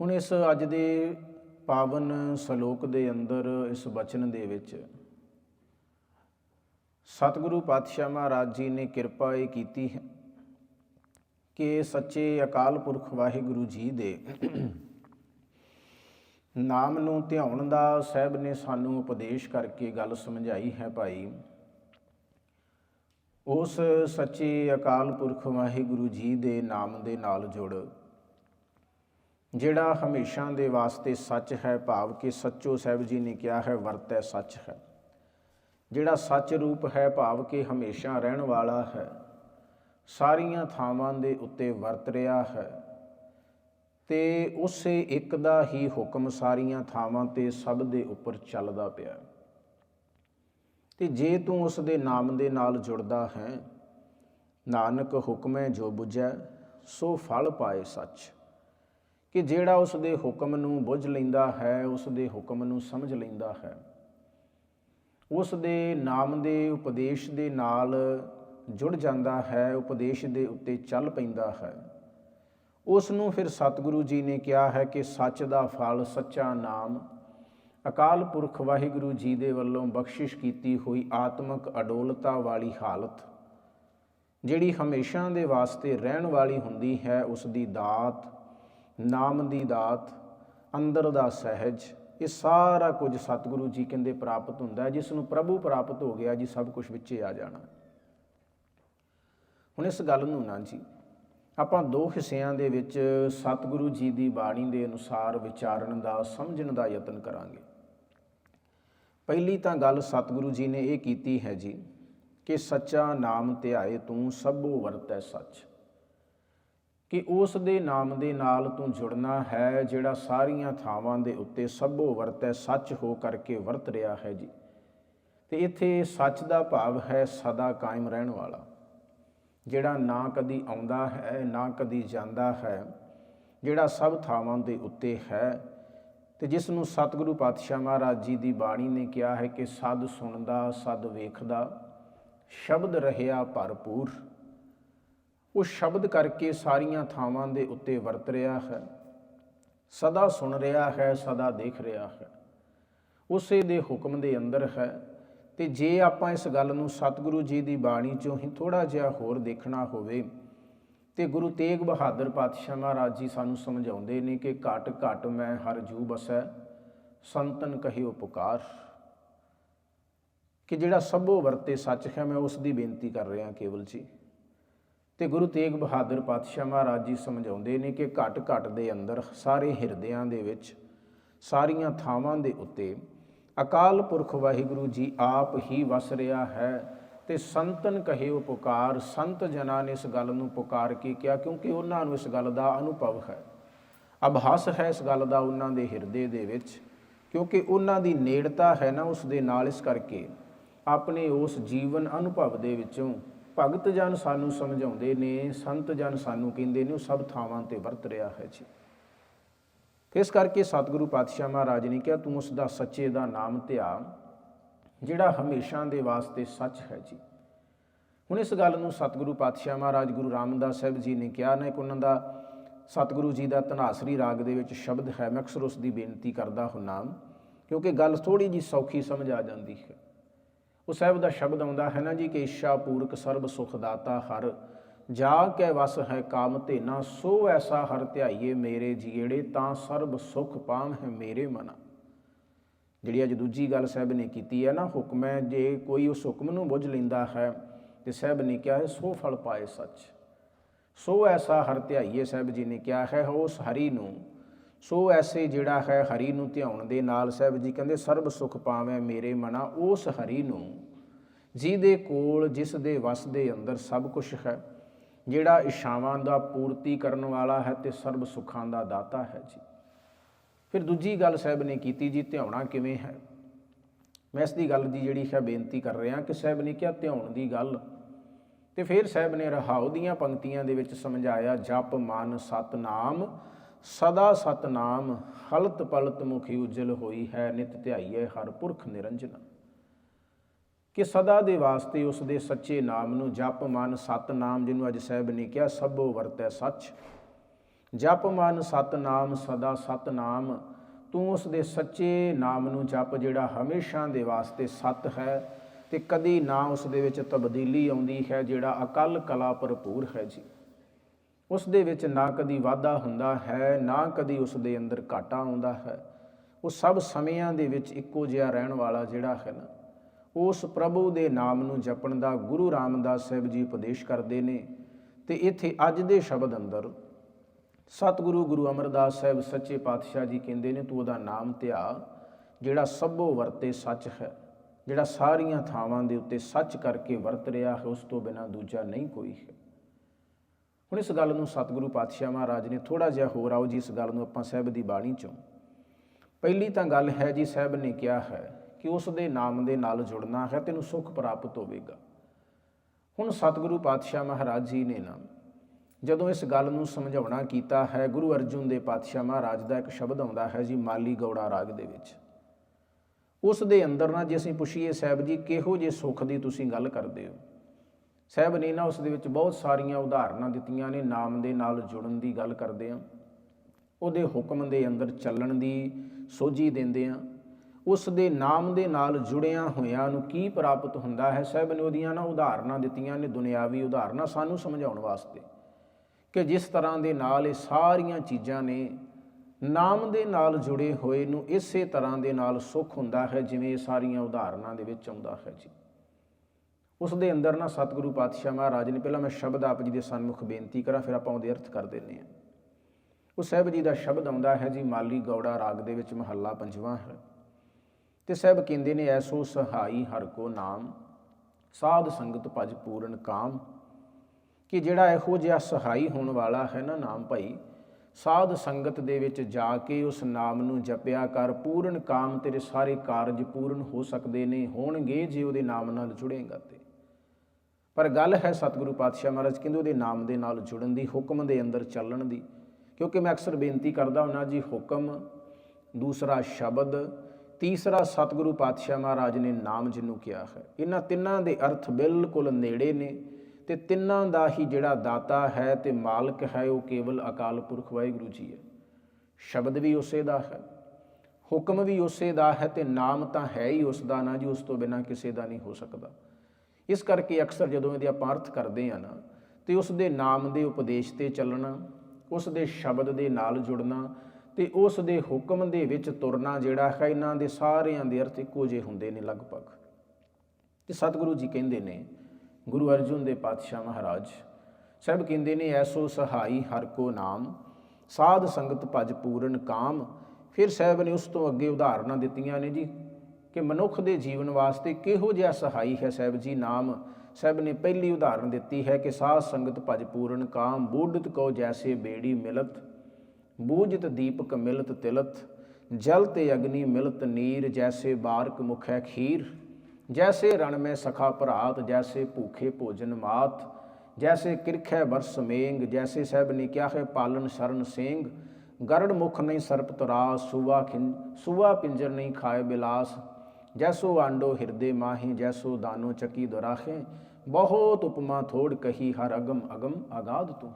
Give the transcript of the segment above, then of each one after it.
ਹੁਣ ਇਸ ਅੱਜ ਦੇ ਪਾਵਨ ਸ਼ਲੋਕ ਦੇ ਅੰਦਰ ਇਸ ਬਚਨ ਦੇ ਵਿੱਚ ਸਤਿਗੁਰੂ ਪਾਤਸ਼ਾਹ ਮਹਾਰਾਜ ਜੀ ਨੇ ਕਿਰਪਾ ਇਹ ਕੀਤੀ ਹੈ ਕਿ ਸੱਚੇ ਅਕਾਲ ਪੁਰਖ ਵਾਹਿਗੁਰੂ ਜੀ ਦੇ ਨਾਮ ਨੂੰ ਧਿਆਉਣ ਦਾ ਸਾਹਿਬ ਨੇ ਸਾਨੂੰ ਉਪਦੇਸ਼ ਕਰਕੇ ਗੱਲ ਸਮਝਾਈ ਹੈ ਭਾਈ। ਉਸ ਸੱਚੇ ਅਕਾਲ ਪੁਰਖ ਵਾਹਿਗੁਰੂ ਜੀ ਦੇ ਨਾਮ ਦੇ ਨਾਲ ਜੁੜ ਜਿਹੜਾ ਹਮੇਸ਼ਾ ਦੇ ਵਾਸਤੇ ਸੱਚ ਹੈ, ਭਾਵ ਕਿ ਸੱਚੋ ਸਾਹਿਬ ਜੀ ਨੇ ਕਿਹਾ ਹੈ, ਵਰਤੈ ਸੱਚ ਹੈ। ਜਿਹੜਾ ਸੱਚ ਰੂਪ ਹੈ, ਭਾਵ ਕਿ ਹਮੇਸ਼ਾ ਰਹਿਣ ਵਾਲਾ ਹੈ, ਸਾਰੀਆਂ ਥਾਵਾਂ ਦੇ ਉੱਤੇ ਵਰਤ ਰਿਹਾ ਹੈ, ਤੇ ਉਸੇ ਇੱਕ ਦਾ ਹੀ ਹੁਕਮ ਸਾਰੀਆਂ ਥਾਵਾਂ ਤੇ ਸਭ ਦੇ ਉੱਪਰ ਚੱਲਦਾ ਪਿਆ। ਤੇ ਜੇ ਤੂੰ ਉਸ ਦੇ ਨਾਮ ਦੇ ਨਾਲ ਜੁੜਦਾ ਹੈ, ਨਾਨਕ ਹੁਕਮੈ ਜੋ ਬੁਝੈ, ਸੋ ਫਲ ਪਾਏ ਸੱਚ। ਕਿ ਜਿਹੜਾ ਉਸ ਦੇ ਹੁਕਮ ਨੂੰ ਬੁੱਝ ਲੈਂਦਾ ਹੈ ਉਸ ਦੇ ਹੁਕਮ ਨੂੰ ਸਮਝ ਲੈਂਦਾ ਹੈ। ਉਸ ਦੇ ਨਾਮ ਦੇ ਉਪਦੇਸ਼ ਦੇ ਨਾਲ ਜੁੜ ਜਾਂਦਾ ਹੈ, ਉਪਦੇਸ਼ ਦੇ ਉੱਤੇ ਚੱਲ ਪੈਂਦਾ ਹੈ। ਉਸ ਨੂੰ ਫਿਰ ਸਤਿਗੁਰੂ ਜੀ ਨੇ ਕਿਹਾ ਹੈ ਕਿ ਸੱਚ ਦਾ ਫਲ, ਸੱਚਾ ਨਾਮ ਅਕਾਲ ਪੁਰਖ ਵਾਹਿਗੁਰੂ ਜੀ ਦੇ ਵੱਲੋਂ ਬਖਸ਼ਿਸ਼ ਕੀਤੀ ਹੋਈ ਆਤਮਿਕ ਅਡੋਲਤਾ ਵਾਲੀ ਹਾਲਤ, ਜਿਹੜੀ ਹਮੇਸ਼ਾ ਦੇ ਵਾਸਤੇ ਰਹਿਣ ਵਾਲੀ ਹੁੰਦੀ ਹੈ ਉਸ ਦੀ ਦਾਤ ਨਾਮ ਦੀ ਦਾਤ, ਅੰਦਰ ਦਾ ਸਹਿਜ, ਇਹ ਸਾਰਾ ਕੁਝ ਸਤਿਗੁਰੂ ਜੀ ਕਹਿੰਦੇ ਪ੍ਰਾਪਤ ਹੁੰਦਾ ਜਿਸ ਨੂੰ ਪ੍ਰਭੂ ਪ੍ਰਾਪਤ ਹੋ ਗਿਆ, ਜੀ ਸਭ ਕੁਝ ਵਿੱਚੇ ਆ ਜਾਣਾ। ਹੁਣ ਇਸ ਗੱਲ ਨੂੰ ਨਾ ਜੀ, ਆਪਾਂ ਦੋ ਹਿੱਸਿਆਂ ਦੇ ਵਿੱਚ ਸਤਿਗੁਰੂ ਜੀ ਦੀ ਬਾਣੀ ਦੇ ਅਨੁਸਾਰ ਵਿਚਾਰਨ ਦਾ, ਸਮਝਣ ਦਾ ਯਤਨ ਕਰਾਂਗੇ। ਪਹਿਲੀ ਤਾਂ ਗੱਲ ਸਤਿਗੁਰੂ ਜੀ ਨੇ ਇਹ ਕੀਤੀ ਹੈ ਜੀ, ਕਿ ਸੱਚਾ ਨਾਮ ਧਿਆਏ ਤੂੰ, ਸਭੋ ਵਰਤੈ ਸੱਚ। ਕਿ ਉਸ ਦੇ ਨਾਮ ਦੇ ਨਾਲ ਤੂੰ ਜੁੜਨਾ ਹੈ, ਜਿਹੜਾ ਸਾਰੀਆਂ ਥਾਵਾਂ ਦੇ ਉੱਤੇ ਸਭੋ ਵਰਤੈ ਸੱਚ ਹੋ ਕਰਕੇ ਵਰਤ ਰਿਹਾ ਹੈ ਜੀ। ਤੇ ਇੱਥੇ ਸੱਚ ਦਾ ਭਾਵ ਹੈ ਸਦਾ ਕਾਇਮ ਰਹਿਣ ਵਾਲਾ। ਜਿਹੜਾ ਨਾ ਕਦੀ ਆਉਂਦਾ ਹੈ, ਨਾ ਕਦੀ ਜਾਂਦਾ ਹੈ, ਜਿਹੜਾ ਸਭ ਥਾਵਾਂ ਦੇ ਉੱਤੇ ਹੈ, ਤੇ ਜਿਸ ਨੂੰ ਸਤਿਗੁਰੂ ਪਾਤਸ਼ਾਹ ਮਹਾਰਾਜ ਜੀ ਦੀ ਬਾਣੀ ਨੇ ਕਿਹਾ ਹੈ ਕਿ ਸਦ ਸੁਣਦਾ, ਸਦ ਵੇਖਦਾ, ਸ਼ਬਦ ਰਹਿਆ ਭਰਪੂਰ। ਉਹ ਸ਼ਬਦ ਕਰਕੇ ਸਾਰੀਆਂ ਥਾਵਾਂ ਦੇ ਉੱਤੇ ਵਰਤ ਰਿਹਾ ਹੈ। ਸਦਾ ਸੁਣ ਰਿਹਾ ਹੈ, ਸਦਾ ਦੇਖ ਰਿਹਾ ਹੈ। ਉਸੇ ਦੇ ਹੁਕਮ ਦੇ ਅੰਦਰ ਹੈ। ਤੇ ਜੇ ਆਪਾਂ ਇਸ ਗੱਲ ਨੂੰ ਸਤਿਗੁਰੂ ਜੀ ਦੀ ਬਾਣੀ ਚੋਂ ਹੀ ਥੋੜਾ ਜਿਹਾ ਹੋਰ ਦੇਖਣਾ ਹੋਵੇ, ਤੇ ਗੁਰੂ ਤੇਗ ਬਹਾਦਰ ਪਾਤਸ਼ਾਹ ਮਹਾਰਾਜ ਜੀ ਸਾਨੂੰ ਸਮਝਾਉਂਦੇ ਨੇ ਕਿ ਘਟ ਘਟ ਮੈਂ ਹਰ ਜੂ ਬਸੈ, ਸੰਤਨ ਕਹਿਓ ਪੁਕਾਰ। ਕਿ ਜਿਹੜਾ ਸਭੋ ਵਰਤੇ ਸੱਚ ਹੈ, ਮੈਂ ਉਸ ਦੀ ਬੇਨਤੀ ਕਰ ਰਿਹਾ ਕੇਵਲ ਜੀ। ਤੇ ਗੁਰੂ ਤੇਗ ਬਹਾਦਰ ਪਾਤਸ਼ਾਹ ਮਹਾਰਾਜ ਜੀ ਸਮਝਾਉਂਦੇ ਨੇ ਕਿ ਘਟ ਘਟ ਦੇ ਅੰਦਰ ਸਾਰੇ ਹਿਰਦਿਆਂ ਦੇ ਵਿੱਚ ਸਾਰੀਆਂ ਥਾਵਾਂ ਦੇ ਉੱਤੇ ਅਕਾਲ ਪੁਰਖ ਵਾਹਿਗੁਰੂ ਜੀ ਆਪ ਹੀ ਵਸ ਰਿਹਾ ਹੈ ਤੇ ਸੰਤਨ ਕਹੇ ਉਹ ਪੁਕਾਰ, ਸੰਤ ਜਨਾਂ ਨੇ ਇਸ ਗੱਲ ਨੂੰ ਪੁਕਾਰ ਕੇ ਕਿਹਾ ਕਿਉਂਕਿ ਉਹਨਾਂ ਨੂੰ ਇਸ ਗੱਲ ਦਾ ਅਨੁਭਵ ਹੈ। ਅਭਾਸ ਹੈ ਇਸ ਗੱਲ ਦਾ ਉਹਨਾਂ ਦੇ ਹਿਰਦੇ ਦੇ ਵਿੱਚ ਕਿਉਂਕਿ ਉਹਨਾਂ ਦੀ ਨੇੜਤਾ ਹੈ ਨਾ ਉਸ ਦੇ ਨਾਲ ਇਸ ਕਰਕੇ ਆਪਣੇ ਉਸ ਜੀਵਨ ਅਨੁਭਵ ਦੇ ਵਿੱਚੋਂ ਭਗਤ ਜਨ ਸਾਨੂੰ ਸਮਝਾਉਂਦੇ ਨੇ, ਸੰਤ ਜਨ ਸਾਨੂੰ ਕਹਿੰਦੇ ਨੇ, ਉਹ ਸਭ ਥਾਵਾਂ ਤੇ ਵਰਤ ਰਿਹਾ ਹੈ ਜੀ। ਇਸ ਕਰਕੇ ਸਤਿਗੁਰੂ ਪਾਤਸ਼ਾਹ ਮਹਾਰਾਜ ਨੇ ਕਿਹਾ, ਤੂੰ ਉਸ ਦਾ ਸੱਚੇ ਦਾ ਨਾਮ ਧਿਆ, ਜਿਹੜਾ ਹਮੇਸ਼ਾ ਦੇ ਵਾਸਤੇ ਸੱਚ ਹੈ ਜੀ। ਹੁਣ ਇਸ ਗੱਲ ਨੂੰ ਸਤਿਗੁਰੂ ਪਾਤਸ਼ਾਹ ਮਹਾਰਾਜ ਗੁਰੂ ਰਾਮਦਾਸ ਸਾਹਿਬ ਜੀ ਨੇ ਕਿਹਾ, ਨਾ ਇੱਕ ਉਹਨਾਂ ਦਾ ਸਤਿਗੁਰੂ ਜੀ ਦਾ ਧਨਾਸਰੀ ਰਾਗ ਦੇ ਵਿੱਚ ਸ਼ਬਦ ਹੈ, ਮੈਂ ਅਕਸਰ ਉਸ ਦੀ ਬੇਨਤੀ ਕਰਦਾ ਹੁੰਨਾ, ਕਿਉਂਕਿ ਗੱਲ ਥੋੜੀ ਜੀ ਸੌਖੀ ਸਮਝ ਆ ਜਾਂਦੀ ਹੈ। ਉਹ ਸਾਹਿਬ ਦਾ ਸ਼ਬਦ ਆਉਂਦਾ ਹੈ ਨਾ ਜੀ ਕਿ ਇੱਛਾ ਪੂਰਕ ਸਰਬ ਸੁਖ ਦਾਤਾ ਹਰ, ਜਾ ਕੇ ਵਸ ਹੈ ਕਾਮ ਧੇਨਾ, ਸੋ ਐਸਾ ਹਰ ਧਿਆਈਏ ਮੇਰੇ ਜੀੜੇ, ਤਾਂ ਸਰਬ ਸੁਖ ਪਾਮ ਹੈ ਮੇਰੇ ਮਨ। ਜਿਹੜੀ ਅੱਜ ਦੂਜੀ ਗੱਲ ਸਾਹਿਬ ਨੇ ਕੀਤੀ ਹੈ ਨਾ ਹੁਕਮ ਹੈ, ਜੇ ਕੋਈ ਉਸ ਹੁਕਮ ਨੂੰ ਬੁੱਝ ਲੈਂਦਾ ਹੈ, ਤੇ ਸਾਹਿਬ ਨੇ ਕਿਹਾ ਹੈ, ਸੋ ਫਲ ਪਾਏ ਸੱਚ। ਸੋ ਐਸਾ ਹਰ ਧਿਆਈਏ ਸਾਹਿਬ ਜੀ ਨੇ ਕਿਹਾ ਹੈ, ਉਸ ਹਰੀ ਨੂੰ ਸੋ ਐਸੇ ਜਿਹੜਾ ਹੈ ਹਰੀ ਨੂੰ ਧਿਆਉਣ ਦੇ ਨਾਲ ਸਾਹਿਬ ਜੀ ਕਹਿੰਦੇ, ਸਰਬ ਸੁਖ ਪਾਵੇਂ ਮੇਰੇ ਮਨਾ, ਉਸ ਹਰੀ ਨੂੰ ਜਿਹਦੇ ਕੋਲ, ਜਿਸ ਦੇ ਵਸ ਦੇ ਅੰਦਰ ਸਭ ਕੁਝ ਹੈ, ਜਿਹੜਾ ਇਸ਼ਾਵਾਂ ਦਾ ਪੂਰਤੀ ਕਰਨ ਵਾਲਾ ਹੈ ਤੇ ਸਰਬ ਸੁੱਖਾਂ ਦਾ ਦਾਤਾ ਹੈ ਜੀ। ਫਿਰ ਦੂਜੀ ਗੱਲ ਸਾਹਿਬ ਨੇ ਕੀਤੀ ਜੀ, ਧਿਆਉਣਾ ਕਿਵੇਂ ਹੈ? ਮੈਂ ਇਸ ਦੀ ਗੱਲ ਦੀ ਜਿਹੜੀ ਹੈ ਬੇਨਤੀ ਕਰ ਰਿਹਾ ਕਿ ਸਾਹਿਬ ਨੇ ਕਿਹਾ ਧਿਆਉਣ ਦੀ ਗੱਲ। ਤੇ ਫਿਰ ਸਾਹਿਬ ਨੇ ਰਹਾਉ ਦੀਆਂ ਪੰਕਤੀਆਂ ਦੇ ਵਿੱਚ ਸਮਝਾਇਆ, ਜਪ ਮਨ ਸਤਨਾਮ ਸਦਾ ਸਤਨਾਮ, ਹਲਤ ਪਲਤ ਮੁਖੀ ਉਜਲ ਹੋਈ ਹੈ, ਨਿਤ ਧਿਆਈਏ ਹਰ ਪੁਰਖ ਨਿਰੰਜਨ। ਕਿ ਸਦਾ ਦੇ ਵਾਸਤੇ ਉਸ ਦੇ ਸੱਚੇ ਨਾਮ ਨੂੰ ਜਪ ਮਨ ਸਤਨਾਮ, ਜਿਹਨੂੰ ਅੱਜ ਸਾਹਿਬ ਨੇ ਕਿਹਾ, ਸਭੋ ਵਰਤੈ ਸੱਚ। ਜਪ ਮਨ ਸਤਨਾਮ, ਸਦਾ ਸਤਨਾਮ, ਤੂੰ ਉਸ ਦੇ ਸੱਚੇ ਨਾਮ ਨੂੰ ਜਪ, ਜਿਹੜਾ ਹਮੇਸ਼ਾ ਦੇ ਵਾਸਤੇ ਸਤ ਹੈ, ਤੇ ਕਦੀ ਨਾ ਉਸ ਦੇ ਵਿੱਚ ਤਬਦੀਲੀ ਆਉਂਦੀ ਹੈ, ਜਿਹੜਾ ਅਕਲ ਕਲਾ ਭਰਪੂਰ ਹੈ ਜੀ। ਉਸ ਦੇ ਵਿੱਚ ਨਾ ਕਦੀ ਵਾਧਾ ਹੁੰਦਾ ਹੈ, ਨਾ ਕਦੀ ਉਸ ਦੇ ਅੰਦਰ ਘਾਟਾ ਆਉਂਦਾ ਹੈ। ਉਹ ਸਭ ਸਮਿਆਂ ਦੇ ਵਿੱਚ ਇੱਕੋ ਜਿਹਾ ਰਹਿਣ ਵਾਲਾ ਜਿਹੜਾ ਹੈ ਨਾ, ਉਸ ਪ੍ਰਭੂ ਦੇ ਨਾਮ ਨੂੰ ਜਪਣ ਦਾ ਗੁਰੂ ਰਾਮਦਾਸ ਸਾਹਿਬ ਜੀ ਉਪਦੇਸ਼ ਕਰਦੇ ਨੇ ਤੇ ਇੱਥੇ ਅੱਜ ਦੇ ਸ਼ਬਦ ਅੰਦਰ ਸਤਿਗੁਰੂ ਗੁਰੂ ਅਮਰਦਾਸ ਸਾਹਿਬ ਸੱਚੇ ਪਾਤਸ਼ਾਹ ਜੀ ਕਹਿੰਦੇ ਨੇ, ਤੂੰ ਉਹਦਾ ਨਾਮ ਧਿਆ, ਜਿਹੜਾ ਸਭੋ ਵਰਤੇ ਸੱਚ ਹੈ, ਜਿਹੜਾ ਸਾਰੀਆਂ ਥਾਵਾਂ ਦੇ ਉੱਤੇ ਸੱਚ ਕਰਕੇ ਵਰਤ ਰਿਹਾ ਹੈ, ਉਸ ਤੋਂ ਬਿਨਾ ਦੂਜਾ ਨਹੀਂ ਕੋਈ ਹੈ। ਹੁਣ ਇਸ ਗੱਲ ਨੂੰ ਸਤਿਗੁਰੂ ਪਾਤਸ਼ਾਹ ਮਹਾਰਾਜ ਨੇ ਥੋੜਾ ਜਿਹਾ ਹੋਰ ਆਓ ਜੀ, ਇਸ ਗੱਲ ਨੂੰ ਆਪਾਂ ਸਾਹਿਬ ਦੀ ਬਾਣੀ ਚੋਂ। ਪਹਿਲੀ ਤਾਂ ਗੱਲ ਹੈ ਜੀ, ਸਾਹਿਬ ਨੇ ਕਿਹਾ ਹੈ ਕਿ ਉਸ ਦੇ ਨਾਮ ਦੇ ਨਾਲ ਜੁੜਨਾ ਹੈ, ਤੈਨੂੰ ਸੁੱਖ ਪ੍ਰਾਪਤ ਹੋਵੇਗਾ। ਹੁਣ ਸਤਿਗੁਰੂ ਪਾਤਸ਼ਾਹ ਮਹਾਰਾਜ ਜੀ ਨੇ ਨਾ ਜਦੋਂ ਇਸ ਗੱਲ ਨੂੰ ਸਮਝਾਉਣਾ ਕੀਤਾ ਹੈ, ਗੁਰੂ ਅਰਜੁਨ ਦੇ ਪਾਤਸ਼ਾਹ ਮਹਾਰਾਜ ਦਾ ਇੱਕ ਸ਼ਬਦ ਆਉਂਦਾ ਹੈ ਜੀ, ਮਾਲੀ ਗੌੜਾ ਰਾਗ ਦੇ ਵਿੱਚ। ਉਸ ਦੇ ਅੰਦਰ ਨਾ ਜੇ ਅਸੀਂ ਪੁੱਛੀਏ, ਸਾਹਿਬ ਜੀ, ਕਿਹੋ ਜੇ ਸੁੱਖ ਦੀ ਤੁਸੀਂ ਗੱਲ ਕਰਦੇ ਹੋ? ਸਾਹਿਬ ਨੇ ਨਾ ਉਸ ਦੇ ਵਿੱਚ ਬਹੁਤ ਸਾਰੀਆਂ ਉਦਾਹਰਨਾਂ ਦਿੱਤੀਆਂ ਨੇ, ਨਾਮ ਦੇ ਨਾਲ ਜੁੜਨ ਦੀ ਗੱਲ ਕਰਦੇ ਆ ਉਹਦੇ ਹੁਕਮ ਦੇ ਅੰਦਰ ਚੱਲਣ ਦੀ ਸੋਝੀ ਦਿੰਦੇ ਆ ਉਸ ਦੇ ਨਾਮ ਦੇ ਨਾਲ ਜੁੜਿਆਂ ਹੋਇਆਂ ਨੂੰ ਕੀ ਪ੍ਰਾਪਤ ਹੁੰਦਾ ਹੈ? ਸਾਹਿਬ ਨੇ ਉਹਦੀਆਂ ਨਾ ਉਦਾਹਰਨਾਂ ਦਿੱਤੀਆਂ ਨੇ, ਦੁਨਿਆਵੀ ਉਦਾਹਰਨਾਂ ਸਾਨੂੰ ਸਮਝਾਉਣ ਵਾਸਤੇ ਕਿ ਜਿਸ ਤਰ੍ਹਾਂ ਦੇ ਨਾਲ ਇਹ ਸਾਰੀਆਂ ਚੀਜ਼ਾਂ ਨੇ, ਨਾਮ ਦੇ ਨਾਲ ਜੁੜੇ ਹੋਏ ਨੂੰ ਇਸੇ ਤਰ੍ਹਾਂ ਦੇ ਨਾਲ ਸੁੱਖ ਹੁੰਦਾ ਹੈ, ਜਿਵੇਂ ਇਹ ਸਾਰੀਆਂ ਉਦਾਹਰਨਾਂ ਦੇ ਵਿੱਚ ਆਉਂਦਾ ਹੈ ਜੀ। ਉਸ ਦੇ ਅੰਦਰ ਨਾ ਸਤਿਗੁਰੂ ਪਾਤਸ਼ਾਹ ਮਹਾਰਾਜ ਨੇ ਪਹਿਲਾਂ ਮੈਂ ਸ਼ਬਦ ਆਪ ਜੀ ਦੇ ਸਨਮੁਖ ਬੇਨਤੀ ਕਰਾਂ, ਫਿਰ ਆਪਾਂ ਉਹਦੇ ਅਰਥ ਕਰ ਦਿੰਨੇ ਆ ਉਹ ਸਾਹਿਬ ਜੀ ਦਾ ਸ਼ਬਦ ਆਉਂਦਾ ਹੈ ਜੀ, ਮਾਲੀ ਗੌੜਾ ਰਾਗ ਦੇ ਵਿੱਚ ਮਹੱਲਾ ਪੰਜਵਾਂ ਹੈ। ਤੇ ਸਾਹਿਬ ਕਹਿੰਦੇ ਨੇ, ਐਸੋ ਸਹਾਈ ਹਰ ਕੋ ਨਾਮ, ਸਾਧ ਸੰਗਤ ਭਜ ਪੂਰਨ ਕਾਮ, ਕਿ ਜਿਹੜਾ ਇਹੋ ਜਿਹਾ ਸਹਾਈ ਹੋਣ ਵਾਲਾ ਹੈ ਨਾ ਨਾਮ ਭਾਈ, ਸਾਧ ਸੰਗਤ ਦੇ ਵਿੱਚ ਜਾ ਕੇ ਉਸ ਨਾਮ ਨੂੰ ਜਪਿਆ ਕਰ, ਪੂਰਨ ਕਾਮ ਤੇਰੇ ਸਾਰੇ ਕਾਰਜ ਪੂਰਨ ਹੋ ਸਕਦੇ ਨੇ, ਹੋਣਗੇ ਜੇ ਉਹਦੇ ਨਾਮ ਨਾਲ ਜੁੜੇਗਾ ਤੇ। ਪਰ ਗੱਲ ਹੈ ਸਤਿਗੁਰੂ ਪਾਤਸ਼ਾਹ ਮਹਾਰਾਜ ਕਹਿੰਦੇ ਉਹਦੇ ਨਾਮ ਦੇ ਨਾਲ ਜੁੜਨ ਦੀ, ਹੁਕਮ ਦੇ ਅੰਦਰ ਚੱਲਣ ਦੀ। ਕਿਉਂਕਿ ਮੈਂ ਅਕਸਰ ਬੇਨਤੀ ਕਰਦਾ ਹੁੰਦਾ ਜੀ, ਹੁਕਮ, ਦੂਸਰਾ ਸ਼ਬਦ, ਤੀਸਰਾ ਸਤਿਗੁਰੂ ਪਾਤਸ਼ਾਹ ਮਹਾਰਾਜ ਨੇ ਨਾਮ ਜਿਹਨੂੰ ਕਿਹਾ ਹੈ। ਇਹਨਾਂ ਤਿੰਨਾਂ ਦੇ ਅਰਥ ਬਿਲਕੁਲ ਨੇੜੇ ਨੇ ਤੇ ਤਿੰਨਾਂ ਦਾ ਹੀ ਜਿਹੜਾ ਦਾਤਾ ਹੈ ਤੇ ਮਾਲਕ ਹੈ, ਉਹ ਕੇਵਲ ਅਕਾਲ ਪੁਰਖ ਵਾਹਿਗੁਰੂ ਜੀ ਹੈ। ਸ਼ਬਦ ਵੀ ਉਸੇ ਦਾ ਹੈ, ਹੁਕਮ ਵੀ ਉਸੇ ਦਾ ਹੈ ਤੇ ਨਾਮ ਤਾਂ ਹੈ ਹੀ ਉਸ ਦਾ ਨਾ ਜੀ ਉਸ ਤੋਂ ਬਿਨਾ ਕਿਸੇ ਦਾ ਨਹੀਂ ਹੋ ਸਕਦਾ। ਇਸ ਕਰਕੇ ਅਕਸਰ ਜਦੋਂ ਇਹਦੇ ਆਪਾਂ ਅਰਥ ਕਰਦੇ ਆ ਨਾ, ਤੇ ਉਸ ਦੇ ਨਾਮ ਦੇ ਉਪਦੇਸ਼ ਤੇ ਚੱਲਣਾ ਉਸ ਦੇ ਸ਼ਬਦ ਦੇ ਨਾਲ ਜੁੜਨਾ, ਤੇ ਉਸ ਦੇ ਹੁਕਮ ਦੇ ਵਿੱਚ ਤੁਰਨਾ ਜਿਹੜਾ ਹੈ, ਇਹਨਾਂ ਦੇ ਸਾਰਿਆਂ ਦੇ ਅਰਥ ਇੱਕੋ ਜਿਹੇ ਹੁੰਦੇ ਨੇ ਲਗਭਗ। ਤੇ ਸਤਿਗੁਰੂ ਜੀ ਕਹਿੰਦੇ ਨੇ, ਗੁਰੂ ਅਰਜੁਨ ਦੇ ਪਾਤਸ਼ਾਹ ਮਹਾਰਾਜ ਸਾਹਿਬ ਕਹਿੰਦੇ ਨੇ, ਐਸੋ ਸਹਾਈ ਹਰ ਕੋ ਨਾਮ, ਸਾਧ ਸੰਗਤ ਭਜ ਪੂਰਨ ਕਾਮ। ਫਿਰ ਸਾਹਿਬ ਨੇ ਉਸ ਤੋਂ ਅੱਗੇ ਉਦਾਹਰਨਾਂ ਦਿੱਤੀਆਂ ਨੇ ਜੀ। ਕਿ ਮਨੁੱਖ ਦੇ ਜੀਵਨ ਵਾਸਤੇ ਕਿਹੋ ਜਿਹਾ ਸਹਾਈ ਹੈ ਸਾਹਿਬ ਜੀ? ਨਾਮ ਸਾਹਿਬ ਨੇ ਪਹਿਲੀ ਉਦਾਹਰਨ ਦਿੱਤੀ ਹੈ ਕਿ ਸਾਧ ਸੰਗਤ ਭਜ ਪੂਰਨ ਕਾਮ ਬੂਢਤ ਕੋ ਜੈਸੇ ਬੇੜੀ ਮਿਲਤ, ਬੂਝਤ ਦੀਪਕ ਮਿਲਤ ਤਿਲਤ, ਜਲ ਤੇ ਅਗਨੀ ਮਿਲਤ ਨੀਰ, ਜੈਸੇ ਬਾਰਕ ਮੁਖੈ ਖੀਰ, ਜੈਸੇ ਰਣ ਮੈਂ ਸਖਾ ਭਰਾਤ, ਜੈਸੇ ਭੂਖੇ ਭੋਜਨ ਮਾਤ, ਜੈਸੇ ਕਿਰਖੈ ਵਰਸ ਮੇਂਗ, ਜੈਸੇ ਸਹਿਬ ਨੇ ਕਿਹਾ ਹੈ ਪਾਲਨ ਸ਼ਰਨ ਸਿੰਘ ਗਰੜ ਮੁਖ ਨਹੀਂ ਸਰਪ ਤਰਾ ਸੁਵਾ ਖਿੰ ਸੁਵਾ ਪਿੰਜਰ ਨਹੀਂ ਖਾਏ ਬਿਲਾਸ ਜੈਸੋ ਆਂਡੋ ਹਿਰਦੇ ਮਾਹੀ, ਜੈਸੋ ਦਾਨੋ ਚੱਕੀ ਦੁਰਾਖੇ, ਬਹੁਤ ਉਪਮਾ ਥੋੜ ਕਹੀ ਹਰ ਅਗਮ ਅਗਮ ਆਗਾਦ ਤੂੰ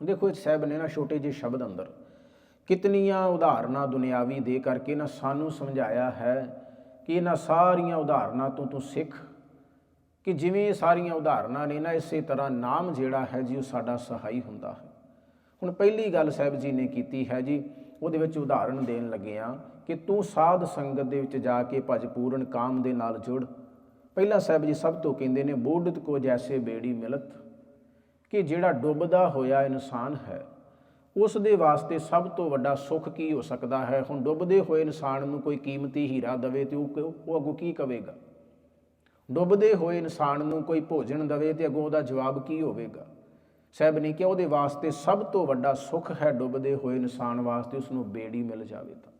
ਹੀ ਦੇਖੋ, ਇਸ ਸਾਹਿਬ ਨੇ ਨਾ ਛੋਟੇ ਜਿਹੇ ਸ਼ਬਦ ਅੰਦਰ, ਕਿਤਨੀਆਂ ਉਦਾਹਰਨਾਂ ਦੁਨਿਆਵੀ ਦੇ ਕਰਕੇ ਨਾ ਸਾਨੂੰ ਸਮਝਾਇਆ ਹੈ ਕਿ ਇਹਨਾਂ ਸਾਰੀਆਂ ਉਦਾਹਰਨਾਂ ਤੋਂ ਤੂੰ ਸਿੱਖ, ਕਿ ਜਿਵੇਂ ਇਹ ਸਾਰੀਆਂ ਉਦਾਹਰਨਾਂ ਨੇ ਨਾ ਇਸੇ ਤਰ੍ਹਾਂ ਨਾਮ ਜਿਹੜਾ ਹੈ ਜੀ, ਉਹ ਸਾਡਾ ਸਹਾਈ ਹੁੰਦਾ ਹੈ। ਹੁਣ ਪਹਿਲੀ ਗੱਲ ਸਾਹਿਬ ਜੀ ਨੇ ਕੀਤੀ ਹੈ ਜੀ, ਉਹਦੇ ਵਿੱਚ ਉਦਾਹਰਣ ਦੇਣ ਲੱਗੇ ਆ ਕਿ ਤੂੰ ਸਾਧ ਸੰਗਤ ਦੇ ਵਿੱਚ ਜਾ ਕੇ ਭਜ ਪੂਰਨ ਕਾਮ ਦੇ ਨਾਲ ਜੁੜ। ਪਹਿਲਾ ਸਾਹਿਬ ਜੀ ਸਭ ਤੋਂ ਕਹਿੰਦੇ ਨੇ ਬੋਧਤ ਕੋ ਜੈਸੇ ਬੇੜੀ ਮਿਲਤ, ਕਿ ਜਿਹੜਾ ਡੁੱਬਦਾ ਹੋਇਆ ਇਨਸਾਨ ਹੈ ਉਸ ਦੇ ਵਾਸਤੇ ਸਭ ਤੋਂ ਵੱਡਾ ਸੁੱਖ ਕੀ ਹੋ ਸਕਦਾ ਹੈ? ਹੁਣ ਡੁੱਬਦੇ ਹੋਏ ਇਨਸਾਨ ਨੂੰ ਕੋਈ ਕੀਮਤੀ ਹੀਰਾ ਦਵੇ ਤੇ ਉਹ ਉਹ ਅੱਗੋਂ ਕੀ ਕਵੇਗਾ? ਡੁੱਬਦੇ ਹੋਏ ਇਨਸਾਨ ਨੂੰ ਕੋਈ ਭੋਜਨ ਦਵੇ ਤੇ ਅੱਗੋਂ ਉਹਦਾ ਜਵਾਬ ਕੀ ਹੋਵੇਗਾ? ਸਾਹਿਬ ਨੇ ਕਿਹਾ, ਉਹਦੇ ਵਾਸਤੇ ਸਭ ਤੋਂ ਵੱਡਾ ਸੁੱਖ ਹੈ ਡੁੱਬਦੇ ਹੋਏ ਇਨਸਾਨ ਵਾਸਤੇ ਉਸ ਨੂੰ ਬੇੜੀ ਮਿਲ ਜਾਵੇ ਤਾਂ।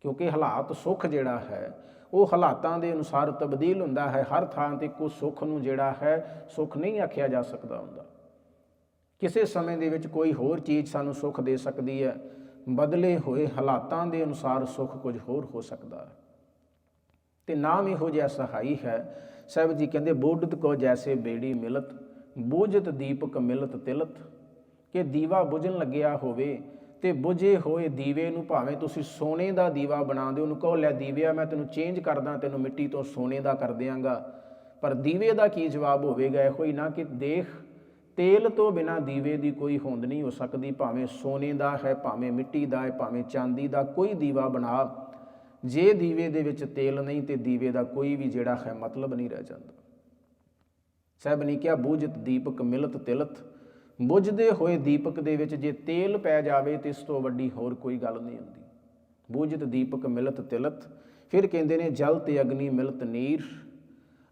ਕਿਉਂਕਿ ਹਾਲਾਤ ਸੁੱਖ ਜਿਹੜਾ ਹੈ, ਉਹ ਹਾਲਾਤਾਂ ਦੇ ਅਨੁਸਾਰ ਤਬਦੀਲ ਹੁੰਦਾ ਹੈ। ਹਰ ਥਾਂ ਤੇ ਕੋ ਸੁੱਖ ਨੂੰ ਜਿਹੜਾ ਹੈ, ਸੁੱਖ ਨਹੀਂ ਆਖਿਆ ਜਾ ਸਕਦਾ ਹੁੰਦਾ। ਕਿਸੇ ਸਮੇਂ ਦੇ ਵਿੱਚ ਕੋਈ ਹੋਰ ਚੀਜ਼ ਸਾਨੂੰ ਸੁੱਖ ਦੇ ਸਕਦੀ ਹੈ। ਬਦਲੇ ਹੋਏ ਹਾਲਾਤਾਂ ਦੇ ਅਨੁਸਾਰ ਸੁੱਖ ਕੁਝ ਹੋਰ ਹੋ ਸਕਦਾ ਹੈ। ਤੇ ਨਾਮ ਇਹੋ ਜਿਹਾ ਸਹਾਈ ਹੈ। ਸਾਹਿਬ ਜੀ ਕਹਿੰਦੇ ਬੋਧਤ ਕੋ ਜੈਸੇ ਬੇੜੀ ਮਿਲਤ, ਬੋਝਤ ਦੀਪਕ ਮਿਲਤ ਤਿਲਤ, ਕਿ ਦੀਵਾ ਬੁਝਣ ਲੱਗਿਆ ਹੋਵੇ ਤੇ ਬੁਝੇ ਹੋਏ ਦੀਵੇ ਨੂੰ ਭਾਵੇਂ ਤੁਸੀਂ ਸੋਨੇ ਦਾ ਦੀਵਾ ਬਣਾ ਦਿਓ, ਉਹਨੂੰ ਕਹੋ, ਲੈ ਦੀਵਿਆ ਮੈਂ ਤੈਨੂੰ ਚੇਂਜ ਕਰਦਾ, ਤੈਨੂੰ ਮਿੱਟੀ ਤੋਂ ਸੋਨੇ ਦਾ ਕਰ ਦਿਆਂਗਾ। ਪਰ ਦੀਵੇ ਦਾ ਕੀ ਜਵਾਬ ਹੋਵੇਗਾ? ਇਹੋ ਹੀ ਨਾ ਕਿ ਦੇਖ, ਤੇਲ ਤੋਂ ਬਿਨਾ ਦੀਵੇ ਦੀ ਕੋਈ ਹੋਂਦ ਨਹੀਂ ਹੋ ਸਕਦੀ। ਭਾਵੇਂ ਸੋਨੇ ਦਾ ਹੈ, ਭਾਵੇਂ ਮਿੱਟੀ ਦਾ ਹੈ, ਭਾਵੇਂ ਚਾਂਦੀ ਦਾ, ਕੋਈ ਦੀਵਾ ਬਣਾ। ਜੇ ਦੀਵੇ ਦੇ ਵਿੱਚ ਤੇਲ ਨਹੀਂ, ਤੇ ਦੀਵੇ ਦਾ ਕੋਈ ਵੀ ਜਿਹੜਾ ਹੈ ਮਤਲਬ ਨਹੀਂ ਰਹਿ ਜਾਂਦਾ। ਸਾਹਿਬ ਨੇ ਕਿਹਾ, ਬੂਝਤ ਦੀਪਕ ਮਿਲਤ ਤਿਲਤ। ਬੁਝਦੇ ਹੋਏ ਦੀਪਕ ਦੇ ਵਿੱਚ ਜੇ ਤੇਲ ਪੈ ਜਾਵੇ ਤੇ ਇਸ ਤੋਂ ਵੱਡੀ ਹੋਰ ਕੋਈ ਗੱਲ ਨਹੀਂ ਹੁੰਦੀ। ਬੂਝਤ ਦੀਪਕ ਮਿਲਤ ਤਿਲਤ, ਫਿਰ ਕਹਿੰਦੇ ਨੇ ਜਲ ਤੇ ਅਗਨੀ ਮਿਲਤ ਨੀਰ।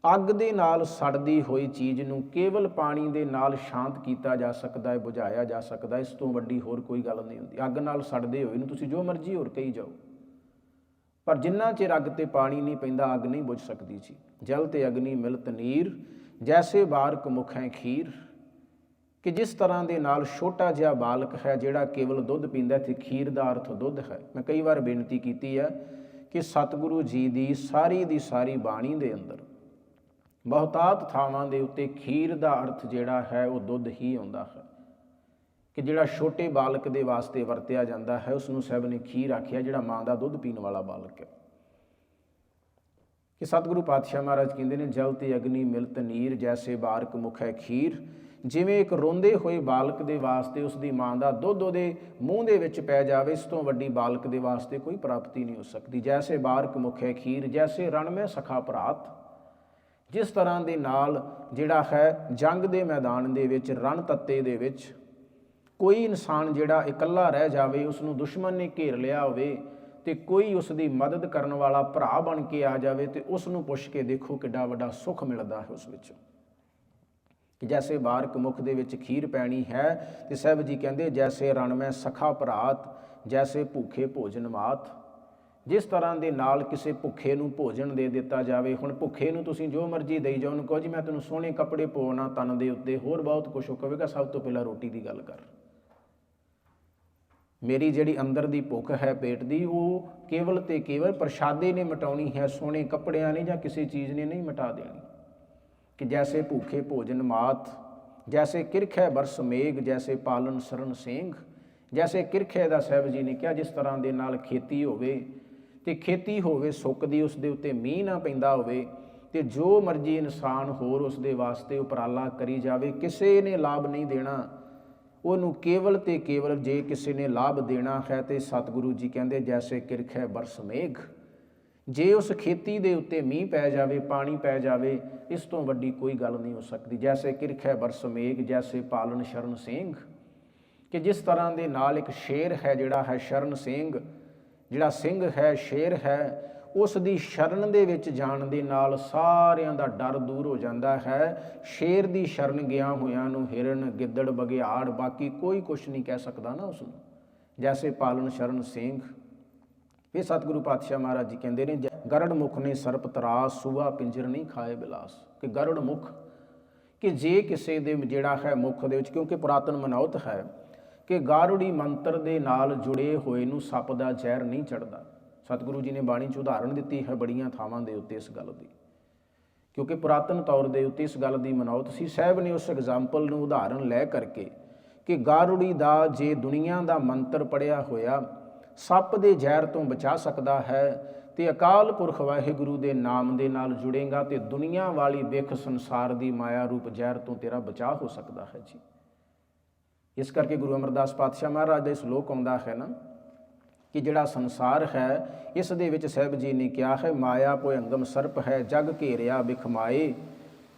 ਅੱਗ ਦੇ ਨਾਲ ਸੜਦੀ ਹੋਈ ਚੀਜ਼ ਨੂੰ ਕੇਵਲ ਪਾਣੀ ਦੇ ਨਾਲ ਸ਼ਾਂਤ ਕੀਤਾ ਜਾ ਸਕਦਾ ਹੈ, ਬੁਝਾਇਆ ਜਾ ਸਕਦਾ ਇਸ ਤੋਂ ਵੱਡੀ ਹੋਰ ਕੋਈ ਗੱਲ ਨਹੀਂ ਹੁੰਦੀ। ਅੱਗ ਨਾਲ ਸੜਦੇ ਹੋਏ ਨੂੰ ਤੁਸੀਂ ਜੋ ਮਰਜ਼ੀ ਹੋਰ ਕਹੀ ਜਾਓ। ਪਰ ਜਿੰਨਾ ਚਿਰ ਅੱਗ ਤੇ ਪਾਣੀ ਨਹੀਂ ਪੈਂਦਾ, ਅੱਗ ਨਹੀਂ ਬੁਝ ਸਕਦੀ ਜੀ ਜਲ ਤੇ ਅਗਨੀ ਮਿਲਤ ਨੀਰ, ਜੈਸੇ ਬਾਰਕ ਮੁਖ ਹੈ ਖੀਰ। ਕਿ ਜਿਸ ਤਰ੍ਹਾਂ ਦੇ ਨਾਲ ਛੋਟਾ ਜਿਹਾ ਬਾਲਕ ਹੈ ਜਿਹੜਾ ਕੇਵਲ ਦੁੱਧ ਪੀਂਦਾ ਤੇ ਖੀਰ ਦਾ ਅਰਥ ਦੁੱਧ ਹੈ। ਮੈਂ ਕਈ ਵਾਰ ਬੇਨਤੀ ਕੀਤੀ ਹੈ ਕਿ ਸਤਿਗੁਰੂ ਜੀ ਦੀ ਸਾਰੀ ਦੀ ਸਾਰੀ ਬਾਣੀ ਦੇ ਅੰਦਰ ਬਹੁਤਾਤ ਥਾਵਾਂ ਦੇ ਉੱਤੇ ਖੀਰ ਦਾ ਅਰਥ ਜਿਹੜਾ ਹੈ ਉਹ ਦੁੱਧ ਹੀ ਆਉਂਦਾ ਹੈ। ਕਿ ਜਿਹੜਾ ਛੋਟੇ ਬਾਲਕ ਦੇ ਵਾਸਤੇ ਵਰਤਿਆ ਜਾਂਦਾ ਹੈ, ਉਸ ਨੂੰ ਸਾਹਿਬ ਨੇ ਖੀਰ ਆਖਿਆ, ਜਿਹੜਾ ਮਾਂ ਦਾ ਦੁੱਧ ਪੀਣ ਵਾਲਾ ਬਾਲਕ ਹੈ। ਕਿ ਸਤਿਗੁਰੂ ਪਾਤਸ਼ਾਹ ਮਹਾਰਾਜ ਕਹਿੰਦੇ ਨੇ, ਜਲ ਤੇ ਅਗਨੀ ਮਿਲਤ ਨੀਰ, ਜੈਸੇ ਬਾਰਕ ਮੁਖ ਹੈ ਖੀਰ ਜਿਵੇਂ ਇੱਕ ਰੋਂਦੇ ਹੋਏ ਬਾਲਕ ਦੇ ਵਾਸਤੇ ਉਸ ਦੀ ਮਾਂ ਦਾ ਦੁੱਧ ਉਹਦੇ ਮੂੰਹ ਦੇ ਵਿੱਚ ਪੈ ਜਾਵੇ, ਇਸ ਤੋਂ ਵੱਡੀ ਬਾਲਕ ਦੇ ਵਾਸਤੇ ਕੋਈ ਪ੍ਰਾਪਤੀ ਨਹੀਂ ਹੋ ਸਕਦੀ। ਜੈਸੇ ਬਾਰਕ ਮੁਖ ਹੈ ਖੀਰ, ਜੈਸੇ ਰਣ ਮੈਂ ਸਖਾ ਭਰਾਤ ਜਿਸ ਤਰ੍ਹਾਂ ਦੇ ਨਾਲ ਜਿਹੜਾ ਹੈ ਜੰਗ ਦੇ ਮੈਦਾਨ ਦੇ ਵਿੱਚ, ਰਣ ਤੱਤੇ ਦੇ ਵਿੱਚ ਕੋਈ ਇਨਸਾਨ ਜਿਹੜਾ ਇਕੱਲਾ ਰਹਿ ਜਾਵੇ ਉਸ ਨੂੰ ਦੁਸ਼ਮਣ ਨੇ ਘੇਰ ਲਿਆ ਹੋਵੇ ਤੇ ਕੋਈ ਉਸ ਦੀ ਮਦਦ ਕਰਨ ਵਾਲਾ ਭਰਾ ਬਣ ਕੇ ਆ ਜਾਵੇ ਤੇ ਉਸ ਨੂੰ ਪੁੱਛ ਕੇ ਦੇਖੋ ਕਿੱਡਾ ਵੱਡਾ ਸੁੱਖ ਮਿਲਦਾ ਹੈ ਉਸ ਵਿੱਚ। ਕਿ ਜੈਸੇ ਬਾਰਕ ਮੁਖ ਦੇ ਵਿੱਚ ਖੀਰ ਪੈਣੀ ਹੈ, ਤੇ ਸਾਹਿਬ ਜੀ ਕਹਿੰਦੇ, ਜੈਸੇ ਰਣ ਮੈਂ ਸਖਾ ਭਰਾਤ, ਜੈਸੇ ਭੁੱਖੇ ਭੋਜਨ ਮਾਤ। ਜਿਸ ਤਰ੍ਹਾਂ ਦੇ ਨਾਲ ਕਿਸੇ ਭੁੱਖੇ ਨੂੰ ਭੋਜਨ ਦੇ ਦਿੱਤਾ ਜਾਵੇ, ਹੁਣ ਭੁੱਖੇ ਨੂੰ ਤੁਸੀਂ ਜੋ ਮਰਜ਼ੀ ਦੇਈ ਜਾਓ, ਉਹਨੂੰ ਕਹੋ ਜੀ, ਮੈਂ ਤੈਨੂੰ ਸੋਹਣੇ ਕੱਪੜੇ ਪਾਉਣਾ ਤਨ ਦੇ ਉੱਤੇ, ਹੋਰ ਬਹੁਤ ਕੁਝ ਉਹ ਕਹੇਗਾ, ਸਭ ਤੋਂ ਪਹਿਲਾਂ ਰੋਟੀ ਦੀ ਗੱਲ ਕਰ। ਮੇਰੀ ਜਿਹੜੀ ਅੰਦਰ ਦੀ ਭੁੱਖ ਹੈ ਪੇਟ ਦੀ, ਉਹ ਕੇਵਲ ਤੇ ਕੇਵਲ ਪ੍ਰਸ਼ਾਦੇ ਨੇ ਮਟਾਉਣੀ ਹੈ, ਸੋਹਣੇ ਕੱਪੜਿਆਂ ਨੇ ਜਾਂ ਕਿਸੇ ਚੀਜ਼ ਨੇ ਨਹੀਂ ਮਟਾ ਦੇਣੀ। ਕਿ ਜੈਸੇ ਭੂਖੇ ਭੋਜਨ ਮਾਤ, ਜੈਸੇ ਕਿਰਖੈ ਬਰਸ ਮੇਘ, ਜੈਸੇ ਪਾਲਨ ਸਰਨ ਸਿੰਘ, ਜੈਸੇ ਕਿਰਖੈ ਦਾ ਸਾਹਿਬ ਜੀ ਨੇ ਕਿਹਾ, ਜਿਸ ਤਰ੍ਹਾਂ ਦੇ ਨਾਲ ਖੇਤੀ ਹੋਵੇ ਤੇ ਖੇਤੀ ਹੋਵੇ, ਸੁੱਕ ਦੀ ਉਸ ਦੇ ਉੱਤੇ ਮੀਂਹ ਨਾ ਪੈਂਦਾ ਹੋਵੇ, ਤੇ ਜੋ ਮਰਜ਼ੀ ਇਨਸਾਨ ਹੋਰ ਉਸ ਦੇ ਵਾਸਤੇ ਉਪਰਾਲਾ ਕਰੀ ਜਾਵੇ, ਕਿਸੇ ਨੇ ਲਾਭ ਨਹੀਂ ਦੇਣਾ। ਉਹਨੂੰ ਕੇਵਲ ਤੇ ਕੇਵਲ ਜੇ ਕਿਸੇ ਨੇ ਲਾਭ ਦੇਣਾ ਹੈ ਤੇ ਸਤਿਗੁਰੂ ਜੀ ਕਹਿੰਦੇ, ਜੈਸੇ ਕਿਰਖੈ ਬਰਸ ਮੇਘ ਜੇ ਉਸ ਖੇਤੀ ਦੇ ਉੱਤੇ ਮੀਂਹ ਪੈ ਜਾਵੇ, ਪਾਣੀ ਪੈ ਜਾਵੇ, ਇਸ ਤੋਂ ਵੱਡੀ ਕੋਈ ਗੱਲ ਨਹੀਂ ਹੋ ਸਕਦੀ। ਜੈਸੇ ਕਿਰਖ ਹੈ ਬਰਸ ਮੇਘ, ਜੈਸੇ ਪਾਲਨ ਸ਼ਰਨ ਸਿੰਘ। ਕਿ ਜਿਸ ਤਰ੍ਹਾਂ ਦੇ ਨਾਲ ਇੱਕ ਸ਼ੇਰ ਹੈ ਜਿਹੜਾ ਹੈ ਸ਼ਰਨ ਸਿੰਘ, ਜਿਹੜਾ ਸਿੰਘ ਹੈ, ਸ਼ੇਰ ਹੈ, ਉਸ ਦੀ ਸ਼ਰਨ ਦੇ ਵਿੱਚ ਜਾਣ ਦੇ ਨਾਲ ਸਾਰਿਆਂ ਦਾ ਡਰ ਦੂਰ ਹੋ ਜਾਂਦਾ ਹੈ। ਸ਼ੇਰ ਦੀ ਸ਼ਰਨ ਗਿਆ ਹੋਇਆਂ ਨੂੰ ਹਿਰਨ, ਗਿੱਦੜ ਬਗਿਆੜ ਬਾਕੀ ਕੋਈ ਕੁਝ ਨਹੀਂ ਕਹਿ ਸਕਦਾ ਨਾ ਉਸ ਨੂੰ ਜੈਸੇ ਪਾਲਨ ਸ਼ਰਨ ਸਿੰਘ ਇਹ ਸਤਿਗੁਰੂ ਪਾਤਸ਼ਾਹ ਮਹਾਰਾਜ ਜੀ ਕਹਿੰਦੇ ਨੇ ਗਰੜ ਮੁਖ ਨੇ ਸਰਪ ਤਰਾਸ, ਸੂਆ ਪਿੰਜਰ ਨਹੀਂ ਖਾਏ ਬਿਲਾਸ। ਕਿ ਗਰੜ ਮੁਖ, ਕਿ ਜੇ ਕਿਸੇ ਦੇ ਜਿਹੜਾ ਹੈ ਮੁਖ ਦੇ ਵਿੱਚ, ਕਿਉਂਕਿ ਪੁਰਾਤਨ ਮਨੌਤ ਹੈ ਕਿ ਗਾਰੁੜੀ ਮੰਤਰ ਦੇ ਨਾਲ ਜੁੜੇ ਹੋਏ ਨੂੰ ਸੱਪ ਦਾ ਜ਼ਹਿਰ ਨਹੀਂ ਚੜਦਾ ਸਤਿਗੁਰੂ ਜੀ ਨੇ ਬਾਣੀ 'ਚ ਉਦਾਹਰਣ ਦਿੱਤੀ ਹੈ ਬੜੀਆਂ ਥਾਵਾਂ ਦੇ ਉੱਤੇ ਇਸ ਗੱਲ ਦੀ। ਕਿਉਂਕਿ ਪੁਰਾਤਨ ਤੌਰ ਦੇ ਉੱਤੇ ਇਸ ਗੱਲ ਦੀ ਮਨੌਤ ਸੀ। ਸਾਹਿਬ ਨੇ ਉਸ ਐਗਜ਼ਾਮਪਲ ਨੂੰ ਉਦਾਹਰਣ ਲੈ ਕਰਕੇ ਕਿ ਗਾਰੁੜੀ ਦਾ ਜੇ ਦੁਨੀਆ ਦਾ ਮੰਤਰ ਪੜਿਆ ਹੋਇਆ ਸੱਪ ਦੇ ਜ਼ਹਿਰ ਤੋਂ ਬਚਾ ਸਕਦਾ ਹੈ ਤੇ ਅਕਾਲ ਪੁਰਖ ਵਾਹਿਗੁਰੂ ਦੇ ਨਾਮ ਦੇ ਨਾਲ ਜੁੜੇਗਾ ਤੇ ਦੁਨੀਆ ਵਾਲੀ ਵਿਖ ਸੰਸਾਰ ਦੀ ਮਾਇਆ ਰੂਪ ਜ਼ਹਿਰ ਤੋਂ ਤੇਰਾ ਬਚਾਅ ਹੋ ਸਕਦਾ ਹੈ ਜੀ। ਇਸ ਕਰਕੇ ਗੁਰੂ ਅਮਰਦਾਸ ਪਾਤਸ਼ਾਹ ਮਹਾਰਾਜ ਦਾ ਸ਼ਲੋਕ ਆਉਂਦਾ ਹੈ ਨਾ ਕਿ ਜਿਹੜਾ ਸੰਸਾਰ ਹੈ, ਇਸ ਦੇ ਵਿੱਚ ਸਾਹਿਬ ਜੀ ਨੇ ਕਿਹਾ ਹੈ, ਮਾਇਆ ਭੋਇੰਗਮ ਸਰਪ ਹੈ, ਜਗ ਘੇਰਿਆ ਬਿਖਮਾਏ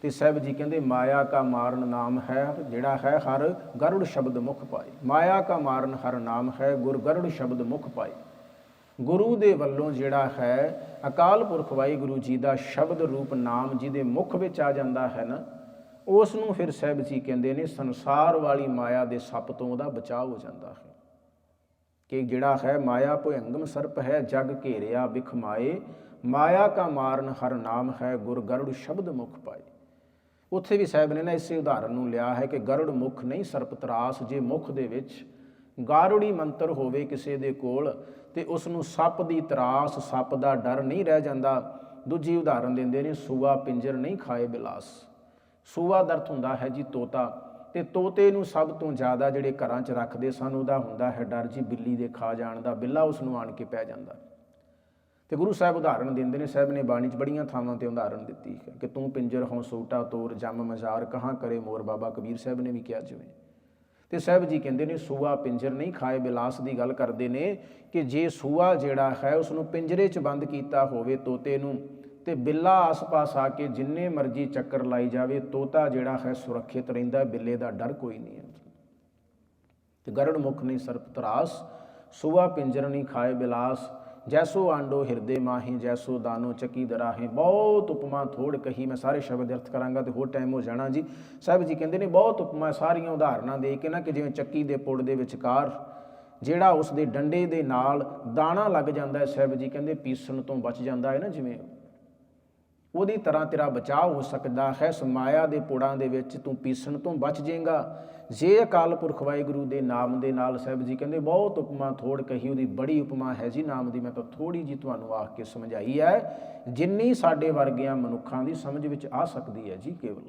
ਤੇ ਸਾਹਿਬ ਜੀ ਕਹਿੰਦੇ, ਮਾਇਆ ਕਾ ਮਾਰਨ ਨਾਮ ਹੈ, ਜਿਹੜਾ ਹੈ ਹਰ ਗਰੁੜ ਸ਼ਬਦ ਮੁਖ ਪਾਏ। ਮਾਇਆ ਕਾ ਮਾਰਨ ਹਰ ਨਾਮ ਹੈ, ਗੁਰ ਗਰੁੜ ਸ਼ਬਦ ਮੁਖ ਪਾਏ। ਗੁਰੂ ਦੇ ਵੱਲੋਂ ਜਿਹੜਾ ਹੈ, ਅਕਾਲ ਪੁਰਖ ਵਾਹਿਗੁਰੂ ਜੀ ਦਾ ਸ਼ਬਦ ਰੂਪ ਨਾਮ ਜਿਹਦੇ ਮੁਖ ਵਿੱਚ ਆ ਜਾਂਦਾ ਹੈ ਨਾ ਉਸ ਨੂੰ ਫਿਰ ਸਾਹਿਬ ਜੀ ਕਹਿੰਦੇ ਨੇ, ਸੰਸਾਰ ਵਾਲੀ ਮਾਇਆ ਦੇ ਸੱਪ ਤੋਂ ਉਹਦਾ ਬਚਾਅ ਹੋ ਜਾਂਦਾ ਹੈ। ਕਿ ਜਿਹੜਾ ਹੈ, ਮਾਇਆ ਭਯੰਗਮ ਸਰਪ ਹੈ, ਜਗ ਘੇਰਿਆ ਬਿਖਮਾਏ ਮਾਇਆ ਕਾ ਮਾਰਨ ਹਰ ਨਾਮ ਹੈ, ਗੁਰ ਗਰੁੜ ਸ਼ਬਦ ਮੁਖ ਪਾਏ। ਉੱਥੇ ਵੀ ਸਾਹਿਬ ਨੇ ਨਾ ਇਸੇ ਉਦਾਹਰਨ ਨੂੰ ਲਿਆ ਹੈ ਕਿ ਗਰੁੜ ਮੁਖ ਨਹੀਂ ਸਰਪ ਤਰਾਸ, ਜੇ ਮੁਖ ਦੇ ਵਿੱਚ ਗਾਰੁੜੀ ਮੰਤਰ ਹੋਵੇ ਕਿਸੇ ਦੇ ਕੋਲ, ਤੇ ਉਸ ਨੂੰ ਸੱਪ ਦੀ ਤਰਾਸ, ਸੱਪ ਦਾ ਡਰ ਨਹੀਂ ਰਹਿ ਜਾਂਦਾ। ਦੂਜੀ ਉਦਾਹਰਨ ਦਿੰਦੇ ਨੇ, ਸੂਆ ਪਿੰਜਰ ਨਹੀਂ ਖਾਏ ਬਿਲਾਸ। ਸੂਆ ਦਾ ਅਰਥ ਹੁੰਦਾ ਹੈ ਜੀ ਤੋਤਾ, ਤੇ ਤੇ ਤੋਤੇ ਨੂੰ ਸਭ ਤੋਂ ਜ਼ਿਆਦਾ ਜਿਹੜੇ ਘਰਾਂ 'ਚ ਰੱਖਦੇ ਸਨ, ਉਹਦਾ ਹੁੰਦਾ ਹੈ ਡਰ ਜੀ ਬਿੱਲੀ ਦੇ ਖਾ ਜਾਣ ਦਾ, ਬਿੱਲਾ ਉਸ ਨੂੰ ਆਣ ਕੇ ਪੈ ਜਾਂਦਾ। ਤੇ ਗੁਰੂ ਸਾਹਿਬ ਉਦਾਹਰਣ ਦਿੰਦੇ ਨੇ, ਸਾਹਿਬ ਨੇ ਬਾਣੀ 'ਚ ਬੜੀਆਂ ਥਾਵਾਂ ਤੇ ਉਦਾਹਰਣ ਦਿੱਤੀ ਹੈ ਕਿ ਤੂੰ ਪਿੰਜਰ ਹੋਂ ਸੋਟਾ ਤੋਰ, ਜੰਮ ਮਜ਼ਾਰ, ਕਹਾਂ ਕਰੇ ਮੋਰ ਬਾਬਾ ਕਬੀਰ? ਸਾਹਿਬ ਨੇ ਵੀ ਕਿਹਾ ਜਿਵੇਂ। ਤੇ ਸਾਹਿਬ ਜੀ ਕਹਿੰਦੇ ਨੇ, ਸੂਆ ਪਿੰਜਰ ਨਹੀਂ, ਖਾਏ ਬਿਲਾਸ ਦੀ ਗੱਲ ਕਰਦੇ ਨੇ ਕਿ ਜੇ ਸੂਆ ਜਿਹੜਾ ਹੈ ਉਸ ਨੂੰ ਪਿੰਜਰੇ 'ਚ ਬੰਦ ਕੀਤਾ ਹੋਵੇ ਤੋਤੇ ਨੂੰ, ਤੇ ਬਿੱਲਾ ਆਸ-ਪਾਸ ਆ ਕੇ ਜਿੰਨੇ ਮਰਜ਼ੀ ਚੱਕਰ ਲਾਈ ਜਾਵੇ, ਤੋਤਾ ਜਿਹੜਾ ਹੈ ਸੁਰੱਖਿਅਤ ਰਹਿੰਦਾ, ਬਿੱਲੇ ਦਾ ਡਰ ਕੋਈ ਨਹੀਂ ਹੈ। ਤੇ ਗਰੜ ਮੁਖ ਨਹੀਂ ਸਰਪ ਤਰਾਸ, ਸੁਆ ਪਿੰਜਰ ਨਹੀਂ, ਖਾਏ ਬਿਲਾਸ ਜੈਸੋ ਆਂਡੋ ਹਿਰਦੇ ਮਾਹੀ, ਜੈਸੋ ਦਾਨੋ ਚੱਕੀ ਦਰਾਹੇ। ਬਹੁਤ ਉਪਮਾ ਥੋੜ ਕਹੀ ਮੈਂ, ਸਾਰੇ ਸ਼ਬਦ ਅਰਥ ਕਰਾਂਗਾ ਤੇ ਹੋਰ ਟਾਈਮ ਹੋ ਜਾਣਾ ਜੀ। ਸਾਹਿਬ ਜੀ ਕਹਿੰਦੇ ਨੇ, ਬਹੁਤ ਉਪਮਾ ਸਾਰੀਆਂ ਉਦਾਹਰਨਾਂ ਦੇ ਕੇ ਨਾ ਕਿ ਜਿਵੇਂ ਚੱਕੀ ਦੇ ਪੁੜ ਦੇ ਵਿਚਕਾਰ ਜਿਹੜਾ ਉਸ ਦੇ ਡੰਡੇ ਦੇ ਨਾਲ ਦਾਣਾ ਲੱਗ ਜਾਂਦਾ ਹੈ, ਸਾਹਿਬ ਜੀ ਕਹਿੰਦੇ ਪੀਸਣ ਤੋਂ ਬਚ ਜਾਂਦਾ ਹੈ ਨਾ, ਜਿਵੇਂ ਉਹਦੀ ਤਰ੍ਹਾਂ ਤੇਰਾ ਬਚਾਅ ਹੋ ਸਕਦਾ ਹੈ, ਸਮਾਇਆ ਦੇ ਪੁੜਾਂ ਦੇ ਵਿੱਚ ਤੂੰ ਪੀਸਣ ਤੋਂ ਬਚ ਜਾਏਗਾ। ਜੇ ਅਕਾਲ ਪੁਰਖ ਵਾਹਿਗੁਰੂ ਦੇ ਨਾਮ ਦੇ ਨਾਲ ਸਾਹਿਬ ਜੀ ਕਹਿੰਦੇ, ਬਹੁਤ ਉਪਮਾ ਥੋੜ ਕਹੀ, ਉਹਦੀ ਬੜੀ ਉਪਮਾ ਹੈ ਜੀ ਨਾਮ ਦੀ, ਮੈਂ ਤਾਂ ਥੋੜੀ ਜੀ ਤੁਹਾਨੂੰ ਆਖ ਕੇ ਸਮਝਾਈ ਹੈ, ਜਿੰਨੀ ਸਾਡੇ ਵਰਗਿਆਂ ਮਨੁੱਖਾਂ ਦੀ ਸਮਝ ਵਿੱਚ ਆ ਸਕਦੀ ਹੈ ਜੀ ਕੇਵਲ।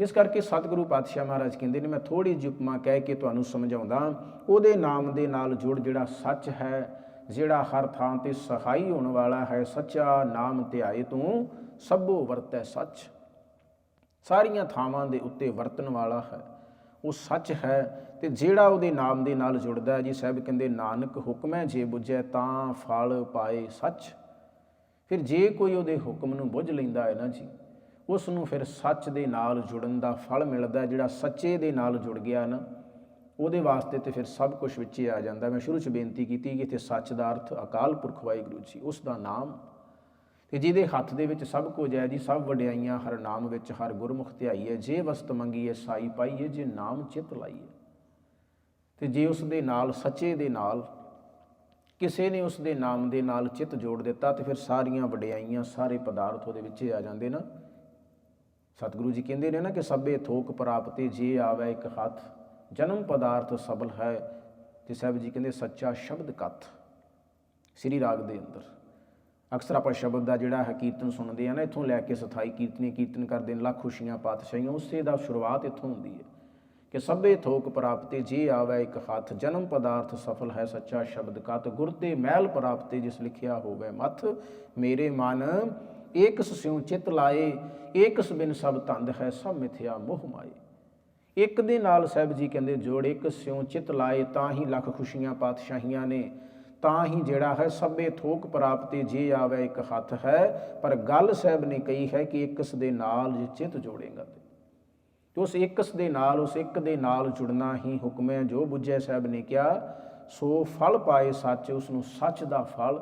ਇਸ ਕਰਕੇ ਸਤਿਗੁਰੂ ਪਾਤਸ਼ਾਹ ਮਹਾਰਾਜ ਕਹਿੰਦੇ ਨੇ, ਮੈਂ ਥੋੜੀ ਜਿਹੀ ਉਪਮਾ ਕਹਿ ਕੇ ਤੁਹਾਨੂੰ ਸਮਝਾਉਂਦਾ, ਉਹਦੇ ਨਾਮ ਦੇ ਨਾਲ ਜੁੜ ਜਿਹੜਾ ਸੱਚ ਹੈ, ਜਿਹੜਾ ਹਰ ਥਾਂ ਤੇ ਸਹਾਈ ਹੋਣ ਵਾਲਾ ਹੈ, ਸੱਚਾ ਨਾਮ ਧਿਆਏ ਤੂੰ, ਸਭੋ ਵਰਤੈ ਸੱਚ। ਸਾਰੀਆਂ ਥਾਵਾਂ ਦੇ ਉੱਤੇ ਵਰਤਣ ਵਾਲਾ ਹੈ। ਉਹ ਸੱਚ ਹੈ ਤੇ ਜਿਹੜਾ ਉਹਦੇ ਨਾਮ ਦੇ ਨਾਲ ਜੁੜਦਾ ਹੈ। ਜੀ ਸਾਹਿਬ ਕਹਿੰਦੇ, ਨਾਨਕ ਹੁਕਮ ਹੈ, ਜੇ ਬੁਝੈ ਤਾਂ ਫਲ ਪਾਏ ਸੱਚ। ਫਿਰ ਜੇ ਕੋਈ ਉਹਦੇ ਹੁਕਮ ਨੂੰ ਬੁੱਝ ਲੈਂਦਾ ਹੈ ਨਾ ਜੀ, ਉਸ ਨੂੰ ਫਿਰ ਸੱਚ ਦੇ ਨਾਲ ਜੁੜਨ ਦਾ ਫਲ ਮਿਲਦਾ ਜਿਹੜਾ ਸੱਚੇ ਦੇ ਨਾਲ ਜੁੜ ਗਿਆ ਨਾ, ਉਹਦੇ ਵਾਸਤੇ ਤੇ ਫਿਰ ਸਭ ਕੁਝ ਵਿੱਚ ਹੀ ਆ ਜਾਂਦਾ। ਮੈਂ ਸ਼ੁਰੂ 'ਚ ਬੇਨਤੀ ਕੀਤੀ ਕਿ ਇੱਥੇ ਸੱਚ ਦਾ ਅਰਥ ਅਕਾਲ ਪੁਰਖ ਵਾਹਿਗੁਰੂ ਜੀ, ਉਸ ਦਾ ਨਾਮ ਤੇ ਜਿਹਦੇ ਹੱਥ ਦੇ ਵਿੱਚ ਸਭ ਕੁਝ ਹੈ ਜੀ, ਸਭ ਵਡਿਆਈਆਂ ਹਰ ਨਾਮ ਵਿੱਚ, ਹਰ ਗੁਰਮੁਖ ਧਿਆਈ ਹੈ। ਜੇ ਵਸਤ ਮੰਗੀਏ ਸਾਈ ਪਾਈਏ, ਜੇ ਨਾਮ ਚਿਤ ਲਾਈਏ। ਤੇ ਜੇ ਉਸ ਦੇ ਨਾਲ ਸੱਚੇ ਦੇ ਨਾਲ, ਕਿਸੇ ਨੇ ਉਸ ਦੇ ਨਾਮ ਦੇ ਨਾਲ ਚਿਤ ਜੋੜ ਦਿੱਤਾ, ਤੇ ਫਿਰ ਸਾਰੀਆਂ ਵਡਿਆਈਆਂ, ਸਾਰੇ ਪਦਾਰਥ ਉਹਦੇ ਵਿੱਚ ਆ ਜਾਂਦੇ ਨਾ। ਸਤਿਗੁਰੂ ਜੀ ਕਹਿੰਦੇ ਨੇ ਨਾ ਕਿ ਸਭੇ ਥੋਕ ਪ੍ਰਾਪਤੇ, ਜੇ ਆਵੇ ਇੱਕ ਹੱਥ, ਜਨਮ ਪਦਾਰਥ ਸਬਲ ਹੈ। ਤੇ ਸਾਹਿਬ ਜੀ ਕਹਿੰਦੇ, ਸੱਚਾ ਸ਼ਬਦ ਕਥ, ਸ੍ਰੀ ਰਾਗ ਦੇ ਅੰਦਰ। ਅਕਸਰ ਆਪਾਂ ਸ਼ਬਦ ਦਾ ਜਿਹੜਾ ਹੈ ਕੀਰਤਨ ਸੁਣਦੇ ਆ ਨਾ, ਇੱਥੋਂ ਲੈ ਕੇ ਸਥਾਈ ਕੀਰਤਨੀ ਕੀਰਤਨ ਕਰਦੇ ਨੇ, ਲੱਖ ਖੁਸ਼ੀਆਂ, ਪਾਤਸ਼ਾਹੀਆਂ, ਉਸੇ ਦਾ ਸ਼ੁਰੂਆਤ ਇੱਥੋਂ ਹੁੰਦੀ ਹੈ ਕਿ ਸਭੇ ਥੋਕ ਪ੍ਰਾਪਤੇ ਜੇ ਆਵੇ ਇੱਕ ਹੱਥ, ਜਨਮ ਪਦਾਰਥ ਸਫਲ ਹੈ ਸੱਚਾ ਸ਼ਬਦ ਕਤ, ਗੁਰ ਤੇ ਮਹਿਲ ਪ੍ਰਾਪਤੇ ਜਿਸ ਲਿਖਿਆ ਹੋਵੇ ਮਥ, ਮੇਰੇ ਮਨ, ਏਕਸ ਸਿਉ ਚਿਤ ਲਾਏ, ਏਕਸ ਬਿਨ ਸਭ ਤੰਦ ਹੈ ਸਭ ਮਿਥਿਆ ਮੋਹ ਮਾਏ। ਇੱਕ ਦੇ ਨਾਲ ਸਾਹਿਬ ਜੀ ਕਹਿੰਦੇ ਜੋੜ, ਇੱਕ ਸਿਉ ਚਿਤ ਲਾਏ, ਤਾਂ ਹੀ ਲੱਖ ਖੁਸ਼ੀਆਂ ਪਾਤਸ਼ਾਹੀਆਂ ਨੇ। ਤਾਂ ਹੀ ਜਿਹੜਾ ਹੈ ਸਭੇ ਥੋਕ ਪ੍ਰਾਪਤੀ ਜੇ ਆਵੇ ਇੱਕ ਹੱਥ ਹੈ, ਪਰ ਗੱਲ ਸਾਹਿਬ ਨੇ ਕਹੀ ਹੈ ਕਿ ਇੱਕਸ ਦੇ ਨਾਲ ਜੇ ਚਿਤ ਜੋੜੇਗਾ ਤੇ। ਤੇ ਉਸ ਇੱਕਸ ਦੇ ਨਾਲ, ਉਸ ਇੱਕ ਦੇ ਨਾਲ ਜੁੜਨਾ ਹੀ ਹੁਕਮ ਹੈ, ਜੋ ਬੁੱਝੇ ਸਾਹਿਬ ਨੇ ਕਿਹਾ, ਸੋ ਫਲ ਪਾਏ ਸੱਚ, ਉਸ ਨੂੰ ਸੱਚ ਦਾ ਫਲ,